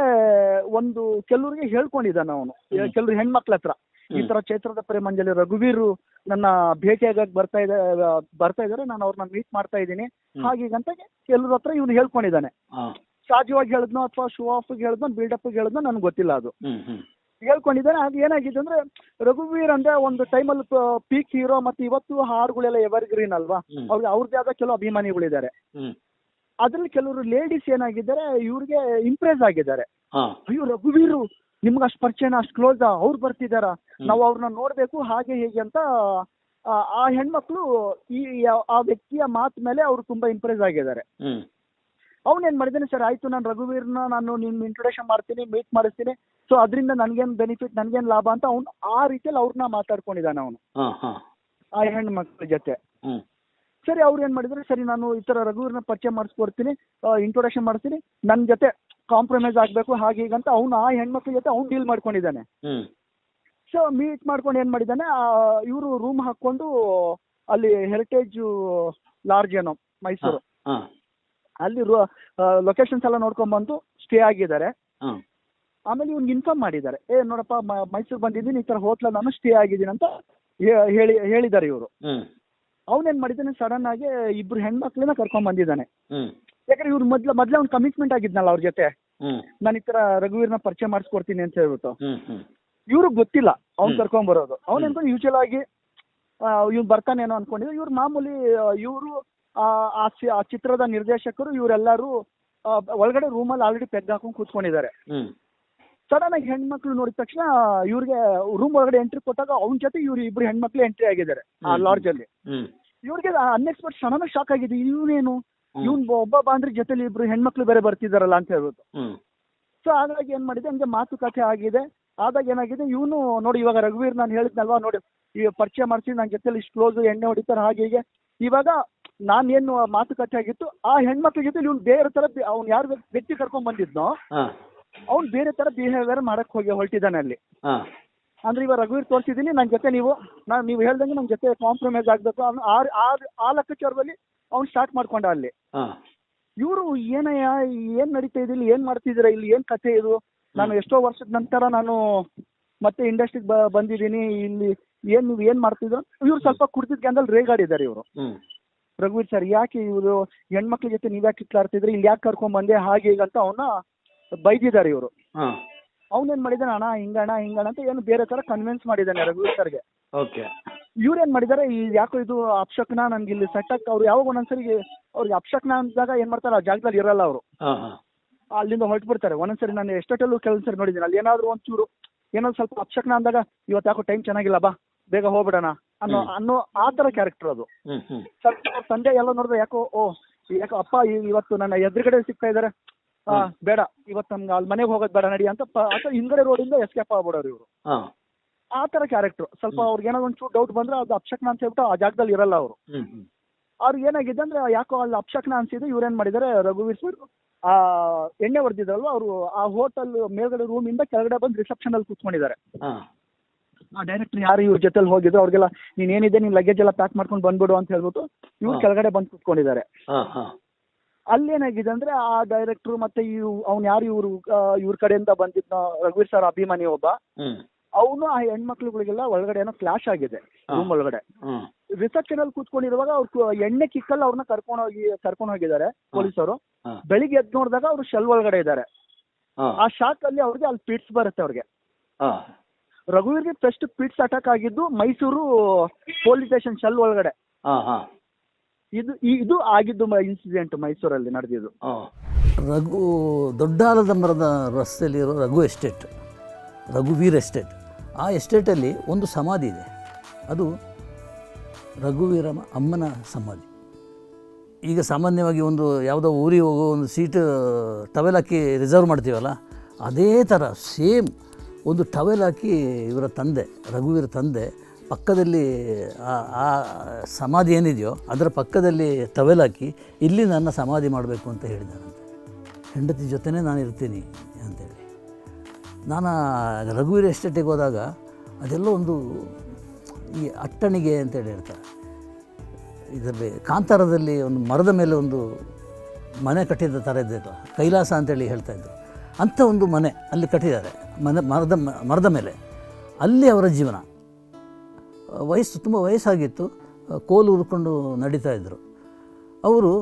ಒಂದು ಕೆಲವ್ರಿಗೆ ಹೇಳ್ಕೊಂಡಿದ್ದಾನೆ ಅವನು. ಕೆಲವ್ರು ಹೆಣ್ಮಕ್ಳ ಹತ್ರ. ಈ ತರ ಚೈತ್ರದ ಪ್ರೇಮಂಜಲಿ ರಘುವೀರು ನನ್ನ ಭೇಟಿಯಾಗಕ್ಕೆ ಬರ್ತಾ ಇದೆ ಬರ್ತಾ ಇದ್ದಾರೆ ನಾನು ಅವ್ರನ್ನ ಮೀಟ್ ಮಾಡ್ತಾ ಇದ್ದೀನಿ. ಹಾಗೀಗಂತ ಕೆಲವ್ರ ಹತ್ರ ಇವ್ನು ಹೇಳ್ಕೊಂಡಿದ್ದಾನೆ. ಸಹಜವಾಗಿ ಹೇಳಿದ್ನೋ ಅಥವಾ ಶೋ ಆಫ್ ಹೇಳಿದ್ನೋ ಬಿಲ್ಡಪ್ ಹೇಳಿದ್ನೋ ನನ್ಗೆ ಗೊತ್ತಿಲ್ಲ ಅದು. ಹೇಳ್ಕೊಂಡಿದ್ದಾನೆ ಅದು ಏನಾಗಿದೆ ಅಂದ್ರೆ ರಘುವೀರ್ ಅಂದ್ರೆ ಒಂದು ಟೈಮಲ್ಲಿ ಪೀಕ್ ಹೀರೋ ಮತ್ತೆ ಇವತ್ತು ಹಾಡುಗಳೆಲ್ಲ ಎವರ್ ಗ್ರೀನ್ ಅಲ್ವಾ. ಅವ್ರಿಗೆ ಅವ್ರದ್ದೇ ಆದ ಕೆಲವು ಅಭಿಮಾನಿಗಳಿದ್ದಾರೆ. ಅದ್ರಲ್ಲಿ ಕೆಲವರು ಲೇಡೀಸ್ ಏನಾಗಿದ್ದಾರೆ ಇವ್ರಿಗೆ ಇಂಪ್ರೆಸ್ ಆಗಿದ್ದಾರೆ. ಅಯ್ಯೋ ರಘುವೀರು ನಿಮ್ಗೆ ಅಷ್ಟು ಪರಿಚಯನ ಅಷ್ಟು ಕ್ಲೋಸ್ ಅವ್ರು ಬರ್ತಿದಾರ. ನಾವು ಅವ್ರನ್ನ ನೋಡ್ಬೇಕು ಹಾಗೆ ಹೇಗೆ ಅಂತ ಆ, ಹೆಣ್ಮಕ್ಳು ಈ ಆ ವ್ಯಕ್ತಿಯ ಮಾತ್ ಮೇಲೆ ಅವ್ರು ತುಂಬಾ ಇಂಪ್ರೆಸ್ ಆಗಿದ್ದಾರೆ. ಅವನೇನ್ ಮಾಡಿದ್ದಾನೆ ಸರ್ ಆಯ್ತು ನಾನು ರಘುವೀರ್ನ ನಾನು ನಿಮ್ ಇಂಟ್ರೊಡಕ್ಷನ್ ಮಾಡ್ತೀನಿ ಮೀಟ್ ಮಾಡಿಸ್ತೀನಿ. ಸೊ ಅದರಿಂದ ನನ್ಗೇನ್ ಬೆನಿಫಿಟ್ ನನ್ಗೇನ್ ಲಾಭ ಅಂತ ಅವ್ನು ಆ ರೀತಿಯಲ್ಲಿ ಅವ್ರನ್ನ ಮಾತಾಡ್ಕೊಂಡಿದ್ದಾನೆ ಅವನು. ಆ ಹೆಣ್ಮಕ್ಳ ಜೊತೆ. ಸರಿ ಅವ್ರು ಏನ್ ಮಾಡಿದ್ರು ಸರಿ ನಾನು ಈ ತರ ರಘುವೀರ್ನ ಪರಿಚಯ ಮಾಡಿಸ್ಕೊಡ್ತೀನಿ ಇಂಟ್ರೊಡಕ್ಷನ್ ಮಾಡಿಸ್ತೀನಿ. ನನ್ನ ಜೊತೆ ಕಾಂಪ್ರಮೈಸ್ ಆಗ್ಬೇಕು ಹಾಗೆ ಹೀಗಂತ ಅವ್ನು ಆ ಹೆಣ್ಮಕ್ಳ ಜೊತೆ ಅವ್ನು ಡೀಲ್ ಮಾಡ್ಕೊಂಡಿದ್ದಾನೆ. ಸೊ ಮೀಟ್ ಮಾಡ್ಕೊಂಡು ಏನ್ ಮಾಡಿದ್ದಾನೆ ಇವರು ರೂಮ್ ಹಾಕೊಂಡು ಅಲ್ಲಿ ಹೆರಿಟೇಜ್ ಲಾರ್ಜ್ ಏನೋ ಮೈಸೂರು. ಅಲ್ಲಿ ಲೊಕೇಶನ್ಸ್ ಎಲ್ಲ ನೋಡ್ಕೊಂಡ್ಬಂದು ಸ್ಟೇ ಆಗಿದ್ದಾರೆ. ಆಮೇಲೆ ಇವ್ನಿಗೆ ಇನ್ಫಾರ್ಮ್ ಮಾಡಿದ್ದಾರೆ ಏ ನೋಡಪ್ಪ ಮೈಸೂರ್ ಬಂದಿದ್ದೀನಿ ಈ ತರ ಹೋಟ್ಲ ನಾನು ಸ್ಟೇ ಆಗಿದ್ದೀನಿ ಅಂತ ಹೇಳಿ ಹೇಳಿದ್ದಾರೆ ಇವರು. ಅವನೇನ್ ಮಾಡಿದ್ದಾನೆ ಸಡನ್ ಆಗಿ ಇಬ್ರು ಹೆಣ್ಮಕ್ಳನ್ನ ಕರ್ಕೊಂಡ್ ಬಂದಿದ್ದಾನೆ. ಯಾಕಂದ್ರೆ ಇವ್ರು ಮೊದ್ಲ ಮೊದ್ಲೇ ಒಂದು ಕಮಿಟ್ಮೆಂಟ್ ಆಗಿದ್ನಲ್ಲ ಅವ್ರ ಜೊತೆ. ನಾನು ಈ ತರ ರಘುವೀರ್ನ ಪರಿಚಯ ಮಾಡಿಸ್ಕೊಡ್ತೀನಿ ಅಂತ ಹೇಳ್ಬಿಟ್ಟು. ಇವ್ರಿಗೆ ಗೊತ್ತಿಲ್ಲ ಅವ್ನ್. ಕರ್ಕೊಂಡ್ ಬರೋದು. ಅವ್ನ್. ಅನ್ಕೊಂಡು ಯೂಶಲ್ ಆಗಿ ಇವ್ನು ಬರ್ತಾನೇನೋ ಅನ್ಕೊಂಡಿದ್ರು. ಇವ್ರು ಮಾಮೂಲಿ ಇವರು ಆ ಚಿ- ಆ ಚಿತ್ರದ ನಿರ್ದೇಶಕರು ಇವರೆಲ್ಲರೂ ಒಳಗಡೆ ರೂಮಲ್ಲಿ ಆಲ್ರೆಡಿ ಪೆಗ್ ಹಾಕೊಂಡು ಕೂತ್ಕೊಂಡಿದ್ದಾರೆ. ಸಡನ್ ಆಗಿ ಹೆಣ್ಮಕ್ಳು ನೋಡಿದ ತಕ್ಷಣ ಇವ್ರಿಗೆ ರೂಮ್ ಒಳಗಡೆ ಎಂಟ್ರಿ ಕೊಟ್ಟಾಗ ಅವ್ನ ಜೊತೆ ಇವ್ರು ಇಬ್ರು ಹೆಣ್ಮಕ್ಳು ಎಂಟ್ರಿ ಆಗಿದ್ದಾರೆ ಆ. ಲಾಡ್ಜ್ ಅಲ್ಲಿ. ಇವರಿಗೆ ಇವ್ರಿಗೆ ಅನ್ಎಕ್ಸ್ಪೆಕ್ಟ್ ಸಡನ್ ಶಾಕ್ ಆಗಿದೆ ಇವನೇನು. ಇವ್ನ್ ಒಬ್ಬ ಬಾಂದ್ರೆ ಜೊತೆಲಿ ಇಬ್ರು ಹೆಣ್ಮಕ್ಳು ಬೇರೆ ಬರ್ತಿದಾರಲ್ಲ ಅಂತ ಹೇಳ್ಬಿಟ್ಟು ಸೊ ಹಾಗಾಗಿ ಏನ್ ಮಾಡಿದೆ ಹಂಗೆ ಮಾತುಕತೆ ಆಗಿದೆ. ಆದಾಗ ಏನಾಗಿದೆ ಇವನು ನೋಡಿ ಇವಾಗ ರಘುವೀರ್ ನಾನು ಹೇಳಿದ್ನಲ್ವಾ ನೋಡಿ ಈ ಪರಿಚಯ ಮಾಡಿಸಿ ನನ್ನ ಜೊತೆಲಿ ಇಷ್ಟು ಕ್ಲೋಸ್ ಎಣ್ಣೆ ಹೊಡಿತಾರೆ ಹಾಗೆ ಹೀಗೆ. ಇವಾಗ ನಾನು ಏನು ಮಾತುಕತೆ ಆಗಿತ್ತು ಆ ಹೆಣ್ಮಕ್ಳ ಜೊತೆ ಇವ್ನು ಬೇರೆ ತರ ಅವ್ನು ಯಾರು ವ್ಯಕ್ತಿ ಕರ್ಕೊಂಡ್ ಬಂದಿದ್ನೋ ಅವ್ನ್ ಬೇರೆ ತರ ಬಿಹೇವಿಯರ್ ಮಾಡಕ್ ಹೋಗಿ ಹೊರಟಿದ್ದಾನೆ ಅಲ್ಲಿ. ಅಂದ್ರೆ ಇವಾಗ ರಘುವೀರ್ ತೋರ್ಸಿದೀನಿ ನನ್ನ ಜೊತೆ ನೀವು ನಾನು ನೀವು ಹೇಳ್ದಂಗೆ ನನ್ನ ಜೊತೆ ಕಾಂಪ್ರಮೈಸ್ ಆಗಬೇಕು ಆ ಆ- ಆ ಲೆಕ್ಕಾಚಾರದಲ್ಲಿ ಅವ್ನು ಸ್ಟಾರ್ಟ್ ಮಾಡ್ಕೊಂಡ ಅಲ್ಲಿ. ಇವರು ಏನಯ್ಯ ಏನ್ ನಡೀತಾ ಇದೆ ಇಲ್ಲಿ ಏನ್ ಮಾಡ್ತಿದ್ದೀರಾ ಇಲ್ಲಿ ಏನ್ ಕಥೆ ಇದು? ನಾನು ಎಷ್ಟೋ ವರ್ಷದ ನಂತರ ನಾನು ಮತ್ತೆ ಇಂಡಸ್ಟ್ರಿಗೆ ಬಂದಿದ್ದೀನಿ ಇಲ್ಲಿ ಏನ್ ನೀವು ಏನ್ ಮಾಡ್ತಿದ್ರು ಇವ್ರು ಸ್ವಲ್ಪ ಕುಡ್ತಿದ್ ಗ್ಯಾಂದಲ್ಲಿ ರೇಗಾಡಿದ್ದಾರೆ ಇವರು. ರಘುವೀರ್ ಸರ್ ಯಾಕೆ ಇವರು ಹೆಣ್ಮಕ್ಳ ಜೊತೆ ನೀವ್ ಯಾಕೆ ಕಿತ್ಲಾಡ್ತಿದ್ರಿ ಇಲ್ಲಿ ಯಾಕೆ ಕರ್ಕೊಂಡ್ ಬಂದೆ ಹಾಗೆ ಈಗ ಅಂತ ಅವನ್ನ ಬೈದಿದ್ದಾರೆ ಇವರು. ಅವನೇನ್ ಮಾಡಿದಾನೆ ಅಣ್ಣ ಹಿಂಗಣ್ಣ ಹಿಂಗಣ ಅಂತ ಏನು ಬೇರೆ ತರ ಕನ್ವಿನ್ಸ್ ಮಾಡಿದ್ದಾನೆ ರಘುವೀರ್ ಸರ್ಗೆ. ಓಕೆ. ಇವ್ರು ಏನ್ ಮಾಡಿದ್ದಾರೆ ಈ ಯಾಕೋ ಇದು ಅಪ್ಶಕ್ನ ನನ್ಗೆ ಇಲ್ಲಿ ಸೆಟ್ ಸೆಟ್ಟಕ್ಕೆ ಅವ್ರು ಯಾವಾಗ ಒಂದೊಂದ್ಸರಿ ಅವ್ರಿಗೆ ಅಪ್ಶಕ್ನ ಅಂದಾಗ ಏನ್ ಮಾಡ್ತಾರೆ ಆ ಜಾಗದಲ್ಲಿ ಇರಲ್ಲ ಅವರು. ಅಲ್ಲಿಂದ ಹೊರಟು ಬಿಡ್ತಾರೆ. ಒಂದೊಂದ್ಸರಿ ನಾನು ಎಷ್ಟೊಟ್ಟಲ್ಲೂ ಕೆಲವೊಂದ್ಸರಿ ಸರಿ ನೋಡಿದ್ದೀನಿ. ಅಲ್ಲಿ ಏನಾದರೂ ಒಂಚೂರು ಏನೋ ಸ್ವಲ್ಪ ಅಪ್ಶಕ್ನ ಅಂದಾಗ ಇವತ್ತು ಯಾಕೋ ಟೈಮ್ ಚೆನ್ನಾಗಿಲ್ಲ ಬಾ ಬೇಗ ಹೋಗ್ಬಿಡೋಣ ಅನ್ನೋ ಅನ್ನೋ ಆ ತರ ಕ್ಯಾರೆಕ್ಟರ್ ಅದು. ಸ್ವಲ್ಪ ತಂದೆ ಎಲ್ಲ ನೋಡಿದ್ರೆ ಯಾಕೋ ಓ ಯಾಕೋ ಅಪ್ಪ ಇವತ್ತು ನನ್ನ ಎದುರುಗಡೆ ಸಿಗ್ತಾ ಇದ್ದಾರೆ ಆ, ಬೇಡ ಇವತ್ತು ನಮ್ಗೆ ಅಲ್ಲಿ ಮನೆಗೆ ಹೋಗೋದು ಬೇಡ ನಡಿ ಅಂತ ಅಥವಾ ಹಿಂದ್ಗಡೆ ರೋಡಿಂದ ಎಸ್ಕೇಪ್ ಆಗ್ಬಿಡೋರು ಇವರು. ಆ ತರ ಕ್ಯಾರೆಕ್ಟರ್ ಸ್ವಲ್ಪ. ಅವ್ರಿಗೆ ಏನೋ ಒಂಚೂರು ಡೌಟ್ ಬಂದ್ರೆ ಅದು ಅಪ್ಶಕ್ನ ಅಂತ ಹೇಳ್ಬಿಟ್ಟು ಆ ಜಾಗದಲ್ಲಿ ಇರಲ್ಲ ಅವರು. ಅವ್ರಿಗೆ ಏನಾಗಿದೆ ಅಂದ್ರೆ ಯಾಕೋ ಅಲ್ಲಿ ಅಪ್ಶಕ್ನ ಅನ್ಸಿದ್ದು ಇವ್ರೇನ್ ಮಾಡಿದ್ದಾರೆ ರಘುವೀರ್ ಸರ್ ಆ ಎಣ್ಣೆ ಹೊಡೆದಿದ್ರಲ್ವ ಅವರು ಆ ಹೋಟೆಲ್ ಮೇಲ್ಗಡೆ ರೂಮ್ ಇಂದ ಕೆಳಗಡೆ ಬಂದು ರಿಸೆಪ್ಷನಲ್ಲಿ ಕೂತ್ಕೊಂಡಿದ್ದಾರೆ. ಹಾಂ. ಆ ಡೈರೆಕ್ಟರ್ ಯಾರು ಇವ್ರ ಜೊತೆಲಿ ಹೋಗಿದ್ರು ಅವ್ರಿಗೆಲ್ಲ ನೀನ್ ಏನಿದೆ ನಿನ್ ಲಗೇಜ್ ಎಲ್ಲ ಪ್ಯಾಕ್ ಮಾಡ್ಕೊಂಡು ಬಂದ್ಬಿಡು ಅಂತ ಹೇಳ್ಬಿಟ್ಟು ಇವ್ರು ಕೆಳಗಡೆ ಬಂದು ಕೂತ್ಕೊಂಡಿದ್ದಾರೆ. ಅಲ್ಲಿ ಏನಾಗಿದೆ ಅಲ್ಲೇನಾಗಿದೆ ಅಂದ್ರೆ ಆ ಡೈರೆಕ್ಟರ್ ಮತ್ತೆ ಇವ್ ಅವ್ನ್ ಯಾರು ಇವ್ರು ಇವ್ರ ಕಡೆಯಿಂದ ಬಂದಿದ್ನ ರಘುವೀರ್ ಸರ್ ಅಭಿಮಾನಿ ಒಬ್ಬ. ಅವನು ಆ ಹೆಣ್ಮಕ್ಳುಗಳಿಗೆಲ್ಲ ಒಳಗಡೆ ಏನೋ ಕ್ಲಾಶ್ ಆಗಿದೆ. ರೂಮ್ ಒಳಗಡೆ. ರಿಸೆಪ್ಷನ್ ಅಲ್ಲಿ ಕೂತ್ಕೊಂಡಿರುವಾಗ ಅವ್ರು ಎಣ್ಣೆ ಕಿಕ್ಕಲ್ಲಿ ಅವ್ರನ್ನ ಕರ್ಕೊಂಡು ಹೋಗಿ ಕರ್ಕೊಂಡು ಹೋಗಿದ್ದಾರೆ ಪೊಲೀಸರು. ಬೆಳಿಗ್ಗೆ ಎದ್ದು ನೋಡಿದಾಗ ಅವ್ರು ಶೆಲ್ ಒಳಗಡೆ ಇದ್ದಾರೆ. ಆ ಶಾಕ್ ಅಲ್ಲಿ ಅವ್ರಿಗೆ ಅಲ್ಲಿ ಪಿಟ್ಸ್ ಬರುತ್ತೆ ಅವ್ರಿಗೆ. ರಘುವೀರ್ಗೆ ಫಸ್ಟ್ ಪಿಟ್ಸ್ ಅಟ್ಯಾಕ್ ಆಗಿದ್ದು ಮೈಸೂರು ಪೊಲೀಸ್ ಸ್ಟೇಷನ್ ಶೆಲ್ ಒಳಗಡೆ. ಹಾಂ ಹಾಂ. ಇದು ಇದು ಆಗಿದ್ದು ಇನ್ಸಿಡೆಂಟ್ ಮೈಸೂರಲ್ಲಿ ನಡೆದಿದ್ದು. ರಘು ದೊಡ್ಡ ಆಲದ ಮರದ ರಸ್ತೆಯಲ್ಲಿರೋ ರಘು ಎಸ್ಟೇಟ್ ರಘುವೀರ್ ಎಸ್ಟೇಟ್ ಆ ಎಸ್ಟೇಟಲ್ಲಿ ಒಂದು ಸಮಾಧಿ ಇದೆ. ಅದು ರಘುವೀರಮ್ಮ ಅಮ್ಮನ ಸಮಾಧಿ. ಈಗ ಸಾಮಾನ್ಯವಾಗಿ ಒಂದು ಯಾವುದೋ ಊರಿಗೆ ಹೋಗೋ ಒಂದು ಸೀಟ್ ಟವೆಲ್ ಹಾಕಿ ರಿಸರ್ವ್ ಮಾಡ್ತೀವಲ್ಲ, ಅದೇ ಥರ ಸೇಮ್ ಒಂದು ಟವೆಲ್ ಹಾಕಿ ಇವರ ತಂದೆ, ರಘುವೀರ ತಂದೆ ಪಕ್ಕದಲ್ಲಿ ಆ ಸಮಾಧಿ ಏನಿದೆಯೋ ಅದರ ಪಕ್ಕದಲ್ಲಿ ಟವೆಲ್ ಹಾಕಿ, ಇಲ್ಲಿ ನನ್ನ ಸಮಾಧಿ ಮಾಡಬೇಕು ಅಂತ ಹೇಳಿದ್ದಾರಂತೆ ಹೆಂಡತಿ ಜೊತೆನೇ ನಾನು ಇರ್ತೀನಿ ಅಂತೇಳಿ ನಾನು ರಘುವೀರ್ ಎಸ್ಟೇಟಿಗೆ ಹೋದಾಗ ಅದೆಲ್ಲ ಒಂದು ಈ ಅಟ್ಟಣಿಗೆ ಅಂತೇಳಿ ಹೇಳ್ತಾರೆ. ಇದರಲ್ಲಿ ಕಾಂತಾರದಲ್ಲಿ ಒಂದು ಮರದ ಮೇಲೆ ಒಂದು ಮನೆ ಕಟ್ಟಿದ ಥರ ಇದ್ದಿದ್ದು ಕೈಲಾಸ ಅಂತೇಳಿ ಹೇಳ್ತಾ ಇದ್ರು. ಅಂಥ ಒಂದು ಮನೆ ಅಲ್ಲಿ ಕಟ್ಟಿದ್ದಾರೆ. ಮನೆ, ಮರದ ಮರದ ಮೇಲೆ. ಅಲ್ಲಿ ಅವರ ಜೀವನ. ವಯಸ್ಸು ತುಂಬ ವಯಸ್ಸಾಗಿತ್ತು. ಕೋಲು ಉರ್ಕೊಂಡು ನಡೀತಾ ಇದ್ದರು ಅವರು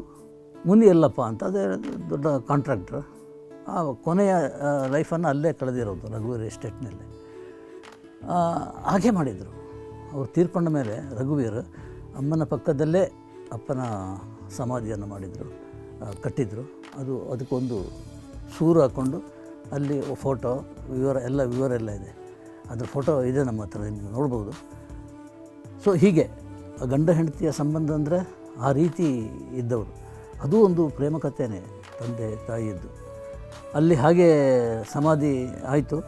ಮುನಿ ಯಲ್ಲಪ್ಪ ಅಂತ, ಅದೇ ದೊಡ್ಡ ಕಾಂಟ್ರಾಕ್ಟ್ರ್ ಆ ಕೊನೆಯ ಲೈಫನ್ನು ಅಲ್ಲೇ ಕಳೆದಿರೋದು ರಘುವೀರ್ ಎಸ್ಟೇಟ್ನಲ್ಲಿ. ಹಾಗೆ ಮಾಡಿದರು. ಅವ್ರು ತೀರ್ಕೊಂಡ ಮೇಲೆ ರಘುವೀರ್ ಅಮ್ಮನ ಪಕ್ಕದಲ್ಲೇ ಅಪ್ಪನ ಸಮಾಧಿಯನ್ನು ಮಾಡಿದರು ಕಟ್ಟಿದರು. ಅದು ಅದಕ್ಕೊಂದು ಸೂರು ಹಾಕ್ಕೊಂಡು ಅಲ್ಲಿ ಫೋಟೋ, ವಿವರ, ಎಲ್ಲ ವಿವರ ಎಲ್ಲ ಇದೆ. ಅದ್ರ ಫೋಟೋ ಇದೆ ನಮ್ಮ ಹತ್ರ, ನೀವು ನೋಡ್ಬೋದು. ಸೊ, ಹೀಗೆ ಗಂಡ ಹೆಂಡತಿಯ ಸಂಬಂಧ ಅಂದರೆ ಆ ರೀತಿ ಇದ್ದವರು. ಅದು ಒಂದು ಪ್ರೇಮ ಕಥೆನೇ ತಂದೆ ತಾಯಿಯದ್ದು. ಅಲ್ಲಿ ಹಾಗೆ ಸಮಾಧಿ ಆಯಿತು.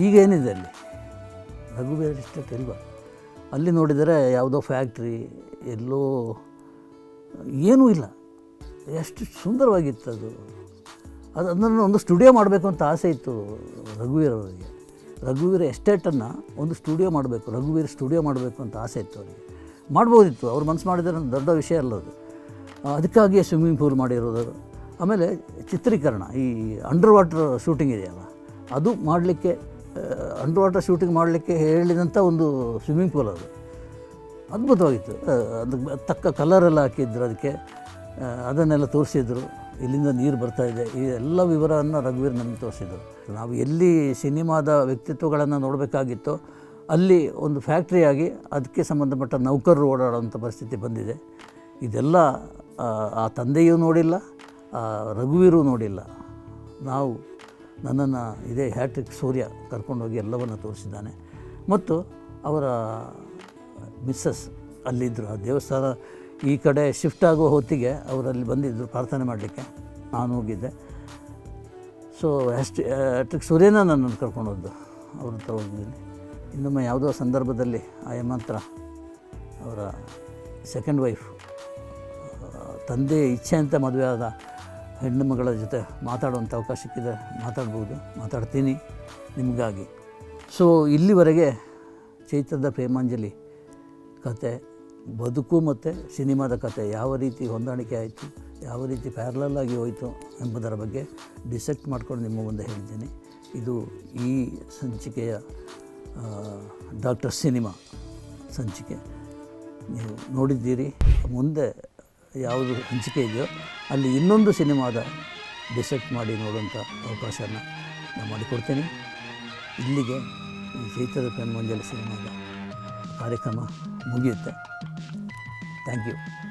ಈಗ ಏನಿದೆ ಅಲ್ಲಿ? ರಘುವೀರ್ ಎಸ್ಟೇಟ್ ಇಲ್ವಾ ಅಲ್ಲಿ ನೋಡಿದರೆ ಯಾವುದೋ ಫ್ಯಾಕ್ಟ್ರಿ ಎಲ್ಲೋ, ಏನೂ ಇಲ್ಲ. ಎಷ್ಟು ಸುಂದರವಾಗಿತ್ತು ಅದು. ಅದು ಅದನ್ನು ಒಂದು ಸ್ಟುಡಿಯೋ ಮಾಡಬೇಕು ಅಂತ ಆಸೆ ಇತ್ತು ರಘುವೀರ್ ಅವರಿಗೆ. ರಘುವೀರ್ ಎಸ್ಟೇಟನ್ನು ಒಂದು ಸ್ಟುಡಿಯೋ ಮಾಡಬೇಕು ರಘುವೀರ್ ಸ್ಟುಡಿಯೋ ಮಾಡಬೇಕು ಅಂತ ಆಸೆ ಇತ್ತು ಅವರಿಗೆ. ಮಾಡ್ಬೋದಿತ್ತು. ಅವ್ರು ಮನಸ್ಸು ಮಾಡಿದರೆ ದೊಡ್ಡ ವಿಷಯ ಅಲ್ಲ ಅದು. ಅದಕ್ಕಾಗಿಯೇ ಸ್ವಿಮ್ಮಿಂಗ್ ಪೂಲ್ ಮಾಡಿರೋದು. ಆಮೇಲೆ ಚಿತ್ರೀಕರಣ ಈ ಅಂಡರ್ ವಾಟರ್ ಶೂಟಿಂಗ್ ಇದೆಯಲ್ಲ ಅದು ಮಾಡಲಿಕ್ಕೆ ಅಂಡರ್ ವಾಟರ್ ಶೂಟಿಂಗ್ ಮಾಡಲಿಕ್ಕೆ ಹೇಳಿದಂಥ ಒಂದು ಸ್ವಿಮ್ಮಿಂಗ್ ಪೂಲ್ ಅದು. ಅದ್ಭುತವಾಗಿತ್ತು. ಅದಕ್ಕೆ ತಕ್ಕ ಕಲರೆಲ್ಲ ಹಾಕಿದ್ರು ಅದಕ್ಕೆ. ಅದನ್ನೆಲ್ಲ ತೋರಿಸಿದ್ರು. ಇಲ್ಲಿಂದ ನೀರು ಬರ್ತಾ ಇದೆ. ಈ ಎಲ್ಲ ವಿವರವನ್ನು ರಘುವೀರ್ ನಮಗೆ ತೋರಿಸಿದ್ರು. ನಾವು ಎಲ್ಲಿ ಸಿನಿಮಾದ ವ್ಯಕ್ತಿತ್ವಗಳನ್ನು ನೋಡಬೇಕಾಗಿತ್ತೋ ಅಲ್ಲಿ ಒಂದು ಫ್ಯಾಕ್ಟ್ರಿಯಾಗಿ ಅದಕ್ಕೆ ಸಂಬಂಧಪಟ್ಟ ನೌಕರರು ಓಡಾಡೋವಂಥ ಪರಿಸ್ಥಿತಿ ಬಂದಿದೆ. ಇದೆಲ್ಲ ಆ, ತಂದೆಯೂ ನೋಡಿಲ್ಲ ರಘುವೀರೂ ನೋಡಿಲ್ಲ. ನಾವು ನನ್ನನ್ನು ಇದೇ ಹ್ಯಾಟ್ರಿಕ್ ಸೂರ್ಯ ಕರ್ಕೊಂಡೋಗಿ ಎಲ್ಲವನ್ನು ತೋರಿಸಿದ್ದಾನೆ. ಮತ್ತು ಅವರ ಮಿಸ್ಸಸ್ ಅಲ್ಲಿದ್ದರು ಆ ದೇವಸ್ಥಾನ ಈ ಕಡೆ ಶಿಫ್ಟ್ ಆಗೋ ಹೊತ್ತಿಗೆ ಅವರಲ್ಲಿ ಬಂದಿದ್ದರು ಪ್ರಾರ್ಥನೆ ಮಾಡಲಿಕ್ಕೆ. ನಾನು ಹೋಗಿದ್ದೆ. ಸೊ ಅಷ್ಟು ಹ್ಯಾಟ್ರಿಕ್ ಸೂರ್ಯನ ನನ್ನನ್ನು ಕರ್ಕೊಂಡೋದ್ದು ಅವ್ರ ತಗೊಂಡಿದ್ದೀನಿ ಇನ್ನೊಮ್ಮೆ ಯಾವುದೋ ಸಂದರ್ಭದಲ್ಲಿ ಆ ಯಮಂತ್ರ ಅವರ ಸೆಕೆಂಡ್ ವೈಫ್ ತಂದೆ ಇಚ್ಛೆ ಅಂತ ಮದುವೆ ಆದ ಹೆಣ್ಣು ಮಗಳ ಜೊತೆ ಮಾತಾಡುವಂಥ ಅವಕಾಶ ಸಿಕ್ಕಿದೆ, ಮಾತಾಡ್ಬೋದು, ಮಾತಾಡ್ತೀನಿ ನಿಮಗಾಗಿ. ಸೊ ಇಲ್ಲಿವರೆಗೆ ಚೈತ್ರದ ಪ್ರೇಮಾಂಜಲಿ ಕತೆ, ಬದುಕು ಮತ್ತು ಸಿನಿಮಾದ ಕತೆ ಯಾವ ರೀತಿ ಹೊಂದಾಣಿಕೆ ಆಯಿತು, ಯಾವ ರೀತಿ ಪ್ಯಾರಲಲ್ ಆಗಿ ಹೋಯಿತು ಎಂಬುದರ ಬಗ್ಗೆ ಡಿಸೆಕ್ಟ್ ಮಾಡ್ಕೊಂಡು ನಿಮ್ಮ ಮುಂದೆ ಹೇಳಿದ್ದೀನಿ. ಇದು ಈ ಸಂಚಿಕೆಯ ಡಾಕ್ಟರ್ ಸಿನಿಮಾ ಸಂಚಿಕೆ. ನೀವು ನೋಡಿದ್ದೀರಿ, ಮುಂದೆ ಯಾವುದು ಹಂಚಿಕೆ ಇದೆಯೋ ಅಲ್ಲಿ ಇನ್ನೊಂದು ಸಿನಿಮಾದ ಡಿಸೆಕ್ಟ್ ಮಾಡಿ ನೋಡುವಂಥ ಅವಕಾಶನ ನಾನು ಮಾಡಿಕೊಡ್ತೇನೆ. ಇಲ್ಲಿಗೆ ಈ ಚೈತ್ರದ ಪ್ರೇಮ ಸಿನಿಮಾದ ಕಾರ್ಯಕ್ರಮ ಮುಗಿಯುತ್ತೆ. Thank you.